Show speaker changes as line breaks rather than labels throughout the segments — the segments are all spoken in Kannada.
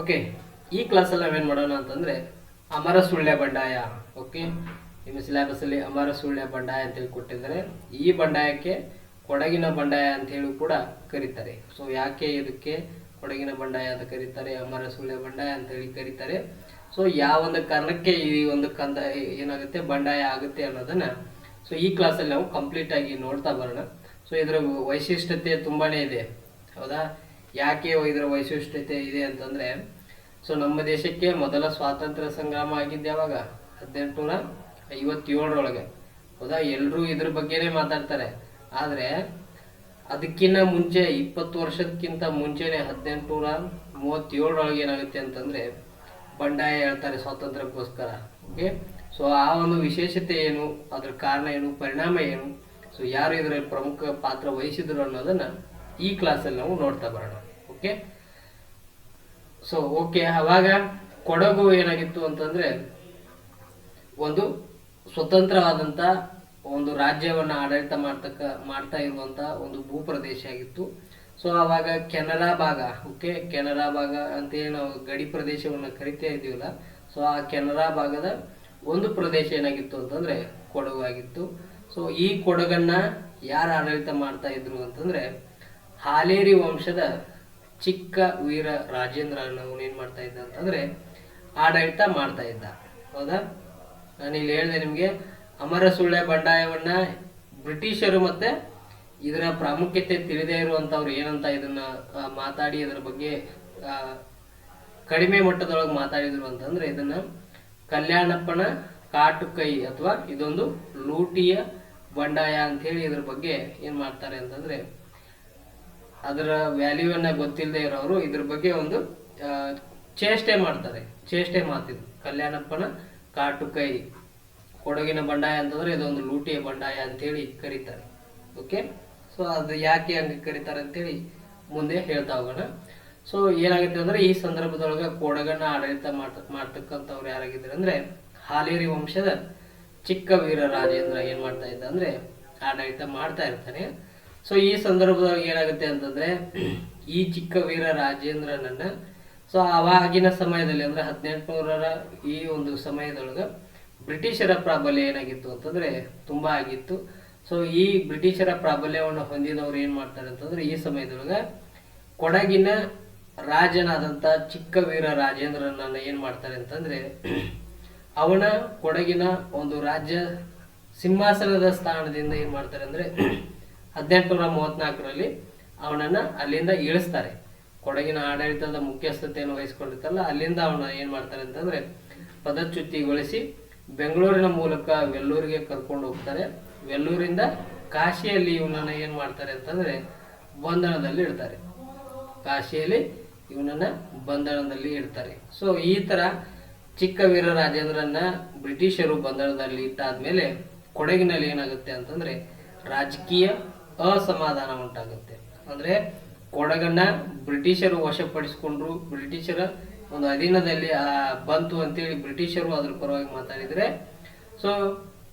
ಓಕೆ ಈ ಕ್ಲಾಸಲ್ಲಿ ನಾವೇನು ಮಾಡೋಣ ಅಂತಂದರೆ ಅಮರ ಸುಳ್ಯ ಬಂಡಾಯ ಓಕೆ ನಿಮ್ಮ ಸಿಲೆಬಸ್ಸಲ್ಲಿ ಅಮರ ಸುಳ್ಯ ಬಂಡಾಯ ಅಂತೇಳಿ ಕೊಟ್ಟಿದ್ದಾರೆ ಈ ಬಂಡಾಯಕ್ಕೆ ಕೊಡಗಿನ ಬಂಡಾಯ ಅಂತ ಹೇಳಿ ಕೂಡ ಕರೀತಾರೆ. ಸೊ ಯಾಕೆ ಇದಕ್ಕೆ ಕೊಡಗಿನ ಬಂಡಾಯ ಅಂತ ಕರೀತಾರೆ, ಅಮರ ಸುಳ್ಯ ಬಂಡಾಯ ಅಂತ ಹೇಳಿ ಕರೀತಾರೆ? ಸೊ ಯಾವ ಒಂದು ಕಾರಣಕ್ಕೆ ಈ ಒಂದು ಕಂದ ಏನಾಗುತ್ತೆ, ಬಂಡಾಯ ಆಗುತ್ತೆ ಅನ್ನೋದನ್ನು ಸೊ ಈ ಕ್ಲಾಸಲ್ಲಿ ನಾವು ಕಂಪ್ಲೀಟ್ ಆಗಿ ನೋಡ್ತಾ ಬರೋಣ. ಸೊ ಇದರ ವೈಶಿಷ್ಟ್ಯತೆ ತುಂಬಾ ಇದೆ. ಹೌದಾ? ಯಾಕೆ ಇದರ ವೈಶಿಷ್ಟ್ಯತೆ ಇದೆ ಅಂತಂದ್ರೆ, ಸೊ ನಮ್ಮ ದೇಶಕ್ಕೆ ಮೊದಲ ಸ್ವಾತಂತ್ರ್ಯ ಸಂಗ್ರಾಮ ಆಗಿದ್ದು ಯಾವಾಗ? ಹದಿನೆಂಟುನೂರ ಐವತ್ತೇಳರೊಳಗೆ. ಹೌದಾ? ಎಲ್ಲರೂ ಇದ್ರ ಬಗ್ಗೆನೇ ಮಾತಾಡ್ತಾರೆ. ಆದ್ರೆ ಅದಕ್ಕಿಂತ ಮುಂಚೆ, ಇಪ್ಪತ್ತು ವರ್ಷಕ್ಕಿಂತ ಮುಂಚೆನೆ ಹದಿನೆಂಟುನೂರ ಮೂವತ್ತೇಳರೊಳಗೆ ಏನಾಗುತ್ತೆ ಅಂತಂದ್ರೆ, ಬಂಡಾಯ ಹೇಳ್ತಾರೆ ಸ್ವಾತಂತ್ರ್ಯಕ್ಕೋಸ್ಕರ. ಓಕೆ ಸೊ ಆ ಒಂದು ವಿಶೇಷತೆ ಏನು? ಅದ್ರ ಕಾರಣ ಏನು? ಪರಿಣಾಮ ಏನು? ಸೊ ಯಾರು ಇದರಲ್ಲಿ ಪ್ರಮುಖ ಪಾತ್ರ ವಹಿಸಿದ್ರು ಅನ್ನೋದನ್ನ ಈ ಕ್ಲಾಸಲ್ಲಿ ನಾವು ನೋಡ್ತಾ ಬರೋಣ. ಓಕೆ ಸೊ ಓಕೆ ಅವಾಗ ಕೊಡಗು ಏನಾಗಿತ್ತು ಅಂತಂದ್ರೆ ಒಂದು ಸ್ವತಂತ್ರವಾದಂತ ಒಂದು ರಾಜ್ಯವನ್ನ ಆಡಳಿತ ಮಾಡ್ತಕ್ಕ, ಮಾಡ್ತಾ ಇರುವಂತ ಒಂದು ಭೂಪ್ರದೇಶ ಆಗಿತ್ತು. ಸೊ ಅವಾಗ ಕೆನರಾ ಭಾಗ ಓಕೆ ಕೆನರಾ ಭಾಗ ಅಂತ ಹೇಳಿ ನಾವು ಗಡಿ ಪ್ರದೇಶವನ್ನ ಕರಿತಾ ಇದ್ದೀವಲ್ಲ ಸೊ ಆ ಕೆನರಾ ಭಾಗದ ಒಂದು ಪ್ರದೇಶ ಏನಾಗಿತ್ತು ಅಂತಂದ್ರೆ ಕೊಡಗು ಆಗಿತ್ತು. ಸೊ ಈ ಕೊಡಗನ್ನ ಯಾರು ಆಡಳಿತ ಮಾಡ್ತಾ ಇದ್ರು ಅಂತಂದ್ರೆ ಹಾಲೇರಿ ವಂಶದ ಚಿಕ್ಕ ವೀರ ರಾಜೇಂದ್ರ ಅನ್ನೋನು ಏನ್ ಮಾಡ್ತಾ ಇದ್ದ ಅಂತಂದ್ರೆ ಆಡಳಿತ ಮಾಡ್ತಾ ಇದ್ದ. ಹೌದಾ? ನಾನು ಇಲ್ಲಿ ಹೇಳಿದೆ ನಿಮಗೆ, ಅಮರ ಸುಳ್ಳೆ ಬಂಡಾಯವನ್ನ ಬ್ರಿಟಿಷರು ಮತ್ತೆ ಇದರ ಪ್ರಾಮುಖ್ಯತೆ ತಿಳಿದೇ ಇರುವಂಥವ್ರು ಏನಂತ ಇದನ್ನ ಮಾತಾಡಿ ಇದರ ಬಗ್ಗೆ ಕಡಿಮೆ ಮಟ್ಟದೊಳಗೆ ಮಾತಾಡಿದ್ರು ಅಂತಂದ್ರೆ ಇದನ್ನ ಕಲ್ಯಾಣಪ್ಪನ ಕಾಟು ಕೈ ಅಥವಾ ಇದೊಂದು ಲೂಟಿಯ ಬಂಡಾಯ ಅಂತ ಹೇಳಿ ಇದ್ರ ಬಗ್ಗೆ ಏನು ಮಾಡ್ತಾರೆ ಅಂತಂದ್ರೆ ಅದರ ವ್ಯಾಲ್ಯೂವನ್ನ ಗೊತ್ತಿಲ್ಲದೆ ಇರೋರು ಇದ್ರ ಬಗ್ಗೆ ಒಂದು ಚೇಷ್ಟೆ ಮಾಡ್ತಾರೆ. ಚೇಷ್ಟೆ ಮಾತಿದ್ರು ಕಲ್ಯಾಣಪ್ಪನ ಕಾಟು ಕೈ, ಕೊಡಗಿನ ಬಂಡಾಯ ಅಂತಂದ್ರೆ ಇದೊಂದು ಲೂಟಿಯ ಬಂಡಾಯ ಅಂತೇಳಿ ಕರೀತಾರೆ. ಓಕೆ ಸೊ ಅದು ಯಾಕೆ ಹಂಗೆ ಕರೀತಾರೆ ಅಂತೇಳಿ ಮುಂದೆ ಹೇಳ್ತಾ ಹೋಗೋಣ. ಸೊ ಏನಾಗುತ್ತೆ ಅಂದ್ರೆ ಈ ಸಂದರ್ಭದೊಳಗೆ ಕೊಡಗನ್ನ ಆಡಳಿತ ಮಾಡ್ತ, ಮಾಡ್ತಕ್ಕಂಥವ್ರು ಯಾರಾಗಿದ್ದಾರೆ ಅಂದ್ರೆ ಹಾಲೇರಿ ವಂಶದ ಚಿಕ್ಕ ವೀರ ರಾಜೇಂದ್ರ ಏನ್ ಮಾಡ್ತಾ ಇದ್ದ ಅಂದ್ರೆ ಆಡಳಿತ ಮಾಡ್ತಾ ಇರ್ತಾನೆ. ಸೊ ಈ ಸಂದರ್ಭದಲ್ಲಿ ಏನಾಗುತ್ತೆ ಅಂತಂದ್ರೆ, ಈ ಚಿಕ್ಕ ವೀರ ರಾಜೇಂದ್ರನನ್ನ ಸೊ ಅವಾಗಿನ ಸಮಯದಲ್ಲಿ ಅಂದ್ರೆ ಹದಿನೆಂಟುನೂರರ ಈ ಒಂದು ಸಮಯದೊಳಗ ಬ್ರಿಟಿಷರ ಪ್ರಾಬಲ್ಯ ಏನಾಗಿತ್ತು ಅಂತಂದ್ರೆ ತುಂಬಾ ಆಗಿತ್ತು. ಸೊ ಈ ಬ್ರಿಟಿಷರ ಪ್ರಾಬಲ್ಯವನ್ನು ಹೊಂದಿದವರು ಏನ್ ಮಾಡ್ತಾರೆ ಅಂತಂದ್ರೆ, ಈ ಸಮಯದೊಳಗ ಕೊಡಗಿನ ರಾಜನಾದಂತ ಚಿಕ್ಕ ವೀರ ರಾಜೇಂದ್ರನನ್ನ ಏನ್ ಮಾಡ್ತಾರೆ ಅಂತಂದ್ರೆ, ಅವನ ಕೊಡಗಿನ ಒಂದು ರಾಜ್ಯ ಸಿಂಹಾಸನದ ಸ್ಥಾನದಿಂದ ಏನ್ ಮಾಡ್ತಾರೆ ಅಂದ್ರೆ ಹದಿನೆಂಟುನೂರ ಮೂವತ್ನಾಲ್ಕರಲ್ಲಿ ಅವನನ್ನ ಅಲ್ಲಿಂದ ಇಳಿಸ್ತಾರೆ. ಕೊಡಗಿನ ಆಡಳಿತದ ಮುಖ್ಯಸ್ಥತೆಯನ್ನು ವಹಿಸ್ಕೊಂಡಿರ್ತಲ್ಲ ಅಲ್ಲಿಂದ ಅವನ ಏನ್ ಮಾಡ್ತಾರೆ ಅಂತಂದ್ರೆ ಪದಚ್ಯುತಿಗೊಳಿಸಿ ಬೆಂಗಳೂರಿನ ಮೂಲಕ ವೆಲ್ಲೂರಿಗೆ ಕರ್ಕೊಂಡು ಹೋಗ್ತಾರೆ. ವೆಲ್ಲೂರಿಂದ ಕಾಶಿಯಲ್ಲಿ ಇವನನ್ನ ಏನ್ ಮಾಡ್ತಾರೆ ಅಂತಂದ್ರೆ ಬಂಧನದಲ್ಲಿ ಇಡ್ತಾರೆ. ಕಾಶಿಯಲ್ಲಿ ಇವನನ್ನ ಬಂಧನದಲ್ಲಿ ಇಡ್ತಾರೆ. ಸೊ ಈ ತರ ಚಿಕ್ಕ ವೀರ ರಾಜೇಂದ್ರನ್ನ ಬ್ರಿಟಿಷರು ಬಂಧನದಲ್ಲಿ ಇಟ್ಟಾದ್ಮೇಲೆ ಕೊಡಗಿನಲ್ಲಿ ಏನಾಗುತ್ತೆ ಅಂತಂದ್ರೆ ರಾಜಕೀಯ ಅಸಮಾಧಾನ ಉಂಟಾಗುತ್ತೆ. ಅಂದ್ರೆ ಕೊಡಗನ್ನ ಬ್ರಿಟಿಷರು ವಶಪಡಿಸಿಕೊಂಡ್ರು. ಬ್ರಿಟಿಷರ ಒಂದು ಅಧೀನದಲ್ಲಿ ಬಂತು ಅಂತೇಳಿ ಬ್ರಿಟಿಷರು ಅದ್ರ ಪರವಾಗಿ ಮಾತಾಡಿದ್ರೆ. ಸೊ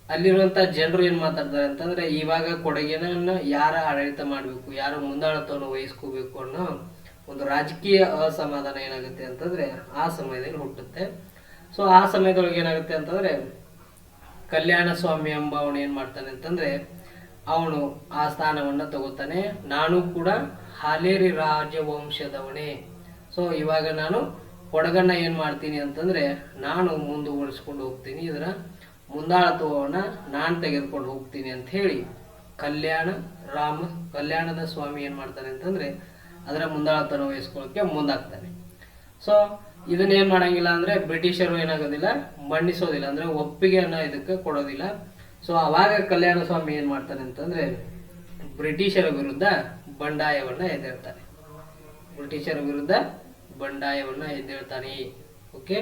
ಅಲ್ಲಿರುವಂತ ಜನರು ಏನು ಮಾತಾಡ್ತಾರೆ ಅಂತಂದ್ರೆ, ಇವಾಗ ಕೊಡಗಿನ ಯಾರ ಆಡಳಿತ ಮಾಡಬೇಕು, ಯಾರ ಮುಂದಾಳತ್ವವನ್ನು ವಹಿಸ್ಕೋಬೇಕು ಅನ್ನೋ ಒಂದು ರಾಜಕೀಯ ಅಸಮಾಧಾನ ಏನಾಗುತ್ತೆ ಅಂತಂದ್ರೆ, ಆ ಸಮಯದಲ್ಲಿ ಹುಟ್ಟುತ್ತೆ. ಸೊ ಆ ಸಮಯದೊಳಗೆ ಏನಾಗುತ್ತೆ ಅಂತಂದ್ರೆ, ಕಲ್ಯಾಣ ಸ್ವಾಮಿ ಎಂಬ ಅವನು ಏನ್ ಮಾಡ್ತಾನೆ ಅಂತಂದ್ರೆ ಅವನು ಆ ಸ್ಥಾನವನ್ನು ತಗೋತಾನೆ. ನಾನು ಕೂಡ ಹಾಲೇರಿ ರಾಜವಂಶದವನೇ. ಸೊ ಇವಾಗ ನಾನು ಕೊಡಗನ್ನ ಏನು ಮಾಡ್ತೀನಿ ಅಂತಂದ್ರೆ ನಾನು ಮುಂದುವರಿಸ್ಕೊಂಡು ಹೋಗ್ತೀನಿ. ಇದರ ಮುಂದಾಳತ್ವವನ್ನ ನಾನು ತೆಗೆದುಕೊಂಡು ಹೋಗ್ತೀನಿ ಅಂತ ಹೇಳಿ ಕಲ್ಯಾಣ, ರಾಮ, ಕಲ್ಯಾಣದ ಸ್ವಾಮಿ ಏನು ಮಾಡ್ತಾನೆ ಅಂತಂದ್ರೆ ಅದರ ಮುಂದಾಳತ್ವನ ವಹಿಸ್ಕೊಳ್ಳೋಕೆ ಮುಂದಾಗ್ತಾನೆ. ಸೊ ಇದನ್ನೇನು ಮಾಡಂಗಿಲ್ಲ ಅಂದ್ರೆ ಬ್ರಿಟಿಷರು ಏನಾಗೋದಿಲ್ಲ ಮಣ್ಣಿಸೋದಿಲ್ಲ ಅಂದ್ರೆ ಒಪ್ಪಿಗೆಯನ್ನ ಇದಕ್ಕೆ ಕೊಡೋದಿಲ್ಲ. ಸೊ ಅವಾಗ ಕಲ್ಯಾಣ ಸ್ವಾಮಿ ಏನ್ ಮಾಡ್ತಾನೆ ಅಂತಂದ್ರೆ ಬ್ರಿಟಿಷರ ವಿರುದ್ಧ ಬಂಡಾಯವನ್ನ ಎದ್ದೇಳ್ತಾನೆ ಬ್ರಿಟಿಷರ ವಿರುದ್ಧ ಬಂಡಾಯವನ್ನ ಎದ್ದೇಳ್ತಾನೆ. ಓಕೆ?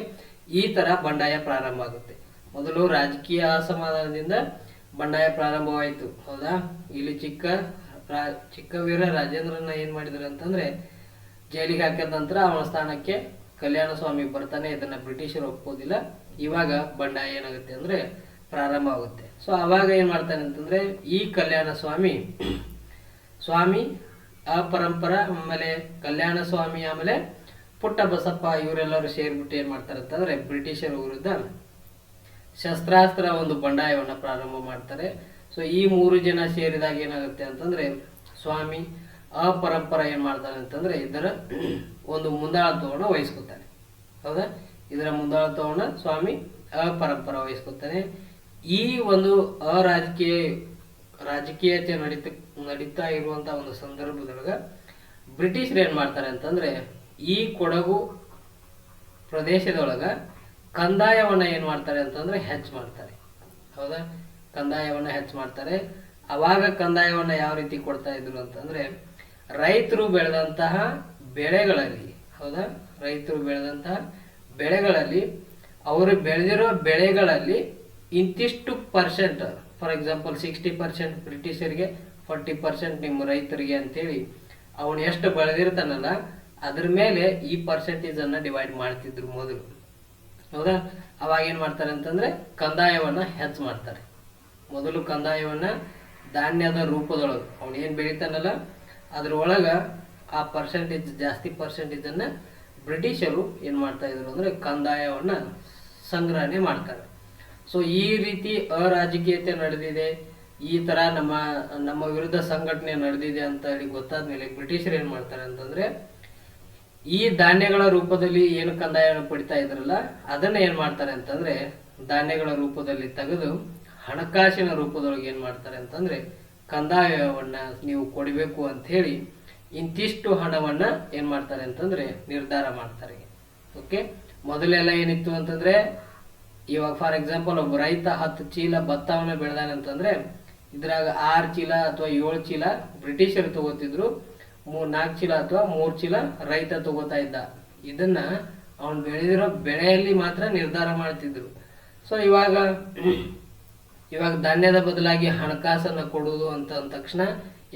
ಈ ತರ ಬಂಡಾಯ ಪ್ರಾರಂಭ ಆಗುತ್ತೆ. ಮೊದಲು ರಾಜಕೀಯ ಅಸಮಾಧಾನದಿಂದ ಬಂಡಾಯ ಪ್ರಾರಂಭವಾಯಿತು. ಹೌದಾ? ಇಲ್ಲಿ ಚಿಕ್ಕ ಚಿಕ್ಕ ವೀರ ರಾಜೇಂದ್ರನ ಏನ್ ಮಾಡಿದ್ರು ಅಂತಂದ್ರೆ ಜೈಲಿಗೆ ಹಾಕಿದ ನಂತರ ಅವನ ಸ್ಥಾನಕ್ಕೆ ಕಲ್ಯಾಣ ಸ್ವಾಮಿ ಬರ್ತಾನೆ. ಇದನ್ನ ಬ್ರಿಟಿಷರು ಒಪ್ಪೋದಿಲ್ಲ. ಇವಾಗ ಬಂಡಾಯ ಏನಾಗುತ್ತೆ ಅಂದ್ರೆ ಪ್ರಾರಂಭ ಆಗುತ್ತೆ ಸೊ ಅವಾಗ ಏನ್ ಮಾಡ್ತಾನೆ ಅಂತಂದ್ರೆ, ಈ ಕಲ್ಯಾಣ ಸ್ವಾಮಿ ಸ್ವಾಮಿ, ಅಪರಂಪರ, ಆಮೇಲೆ ಕಲ್ಯಾಣ ಸ್ವಾಮಿ, ಆಮೇಲೆ ಪುಟ್ಟ ಬಸಪ್ಪ ಇವರೆಲ್ಲರೂ ಸೇರಿಬಿಟ್ಟು ಏನು ಮಾಡ್ತಾರೆ ಅಂತಂದ್ರೆ, ಬ್ರಿಟಿಷರ ವಿರುದ್ಧ ಶಸ್ತ್ರಾಸ್ತ್ರ ಒಂದು ಬಂಡಾಯವನ್ನು ಪ್ರಾರಂಭ ಮಾಡ್ತಾರೆ. ಸೊ ಈ ಮೂರು ಜನ ಸೇರಿದಾಗ ಏನಾಗುತ್ತೆ ಅಂತಂದ್ರೆ, ಸ್ವಾಮಿ, ಅಪರಂಪರ ಏನ್ ಮಾಡ್ತಾನೆ ಅಂತಂದ್ರೆ, ಇದರ ಒಂದು ಮುಂದಾಳತ್ವವನ್ನು ವಹಿಸ್ಕೊತಾನೆ. ಹೌದಾ? ಇದರ ಮುಂದಾಳತ್ವವನ್ನು ಸ್ವಾಮಿ, ಅಪರಂಪರ ವಹಿಸ್ಕೊತಾನೆ. ಈ ಒಂದು ಅರಾಜಕೀಯ, ರಾಜಕೀಯತೆ ನಡೀತ, ನಡೀತಾ ಇರುವಂತ ಒಂದು ಸಂದರ್ಭದೊಳಗ ಬ್ರಿಟಿಷರು ಏನ್ ಮಾಡ್ತಾರೆ ಅಂತಂದ್ರೆ ಈ ಕೊಡಗು ಪ್ರದೇಶದೊಳಗ ಕಂದಾಯವನ್ನ ಏನ್ ಮಾಡ್ತಾರೆ ಅಂತಂದ್ರೆ ಹೆಚ್ಚು ಮಾಡ್ತಾರೆ. ಹೌದಾ? ಕಂದಾಯವನ್ನ ಹೆಚ್ಚು ಮಾಡ್ತಾರೆ. ಅವಾಗ ಕಂದಾಯವನ್ನ ಯಾವ ರೀತಿ ಕೊಡ್ತಾ ಇದ್ರು ಅಂತಂದ್ರೆ ರೈತರು ಬೆಳೆದಂತಹ ಬೆಳೆಗಳಲ್ಲಿ, ಹೌದಾ? ರೈತರು ಬೆಳೆದಂತಹ ಬೆಳೆಗಳಲ್ಲಿ, ಅವರು ಬೆಳೆದಿರೋ ಬೆಳೆಗಳಲ್ಲಿ ಇಂತಿಷ್ಟು percent for example sixty percent ಬ್ರಿಟಿಷರಿಗೆ forty percent ನಿಮ್ಮ ರೈತರಿಗೆ ಅಂತೇಳಿ ಅವನು ಎಷ್ಟು ಬೆಳೆದಿರ್ತಾನಲ್ಲ, ಅದ್ರ ಮೇಲೆ ಈ ಪರ್ಸೆಂಟೇಜ್ ಅನ್ನ ಡಿವೈಡ್ ಮಾಡ್ತಿದ್ರು ಮೊದಲು. ಹೌದಾ? ಅವಾಗ ಏನು ಮಾಡ್ತಾರೆ ಅಂತಂದ್ರೆ ಕಂದಾಯವನ್ನ ಹೆಚ್ಚು ಮಾಡ್ತಾರೆ. ಮೊದಲು ಕಂದಾಯವನ್ನ ಧಾನ್ಯದ ರೂಪದೊಳಗೆ, ಅವನು ಏನು ಬೆಳಿತಾನಲ್ಲ ಅದ್ರೊಳಗೆ ಆ ಪರ್ಸೆಂಟೇಜ್ ಜಾಸ್ತಿ ಪರ್ಸೆಂಟೇಜನ್ನು ಬ್ರಿಟಿಷರು ಏನು ಮಾಡ್ತಾ ಇದ್ರು ಅಂದ್ರೆ ಕಂದಾಯವನ್ನ ಸಂಗ್ರಹಣೆ ಮಾಡ್ತಾರೆ. ಸೊ ಈ ರೀತಿ ಅರಾಜಕೀಯತೆ ನಡೆದಿದೆ, ಈ ತರ ನಮ್ಮ ನಮ್ಮ ವಿರುದ್ಧ ಸಂಘಟನೆ ನಡೆದಿದೆ ಅಂತ ಹೇಳಿ ಗೊತ್ತಾದ ಮೇಲೆ ಬ್ರಿಟಿಷರು ಏನ್ ಮಾಡ್ತಾರೆ ಅಂತಂದ್ರೆ, ಈ ಧಾನ್ಯಗಳ ರೂಪದಲ್ಲಿ ಏನು ಕಂದಾಯ ಪಡಿತಾ ಇದ್ರಲ್ಲ, ಅದನ್ನ ಏನ್ ಮಾಡ್ತಾರೆ ಅಂತಂದ್ರೆ, ಧಾನ್ಯಗಳ ರೂಪದಲ್ಲಿ ತೆಗೆದು ಹಣಕಾಸಿನ ರೂಪದೊಳಗೆ ಏನ್ ಮಾಡ್ತಾರೆ ಅಂತಂದ್ರೆ, ಕಂದಾಯವನ್ನ ನೀವು ಕೊಡಬೇಕು ಅಂತ ಹೇಳಿ ಇಂತಿಷ್ಟು ಹಣವನ್ನ ಏನ್ ಮಾಡ್ತಾರೆ ಅಂತಂದ್ರೆ ನಿರ್ಧಾರ ಮಾಡ್ತಾರೆ. ಓಕೆ ಮೊದಲೆಲ್ಲ ಏನಿತ್ತು ಅಂತಂದ್ರೆ ಇವಾಗ ಫಾರ್ ಎಕ್ಸಾಂಪಲ್ ಒಬ್ಬ ರೈತ ಹತ್ತು ಚೀಲ ಭತ್ತವನ್ನು ಬೆಳೆದಾನೆ ಅಂತಂದ್ರೆ, ಇದ್ರಾಗ ಆರು ಚೀಲ ಅಥವಾ ಏಳು ಚೀಲ ಬ್ರಿಟಿಷರು ತಗೋತಿದ್ರು, ಮೂರ್ ನಾಲ್ಕು ಚೀಲ ಅಥವಾ ಮೂರ್ ಚೀಲ ರೈತ ತಗೋತಾ ಇದ್ದ. ಇದನ್ನ ಅವನು ಬೆಳೆದಿರೋ ಬೆಳೆಯಲ್ಲಿ ಮಾತ್ರ ನಿರ್ಧಾರ ಮಾಡ್ತಿದ್ರು. ಸೊ ಇವಾಗ ಇವಾಗ ಧಾನ್ಯದ ಬದಲಾಗಿ ಹಣಕಾಸನ್ನ ಕೊಡುವುದು ಅಂತ ಅಂದ ತಕ್ಷಣ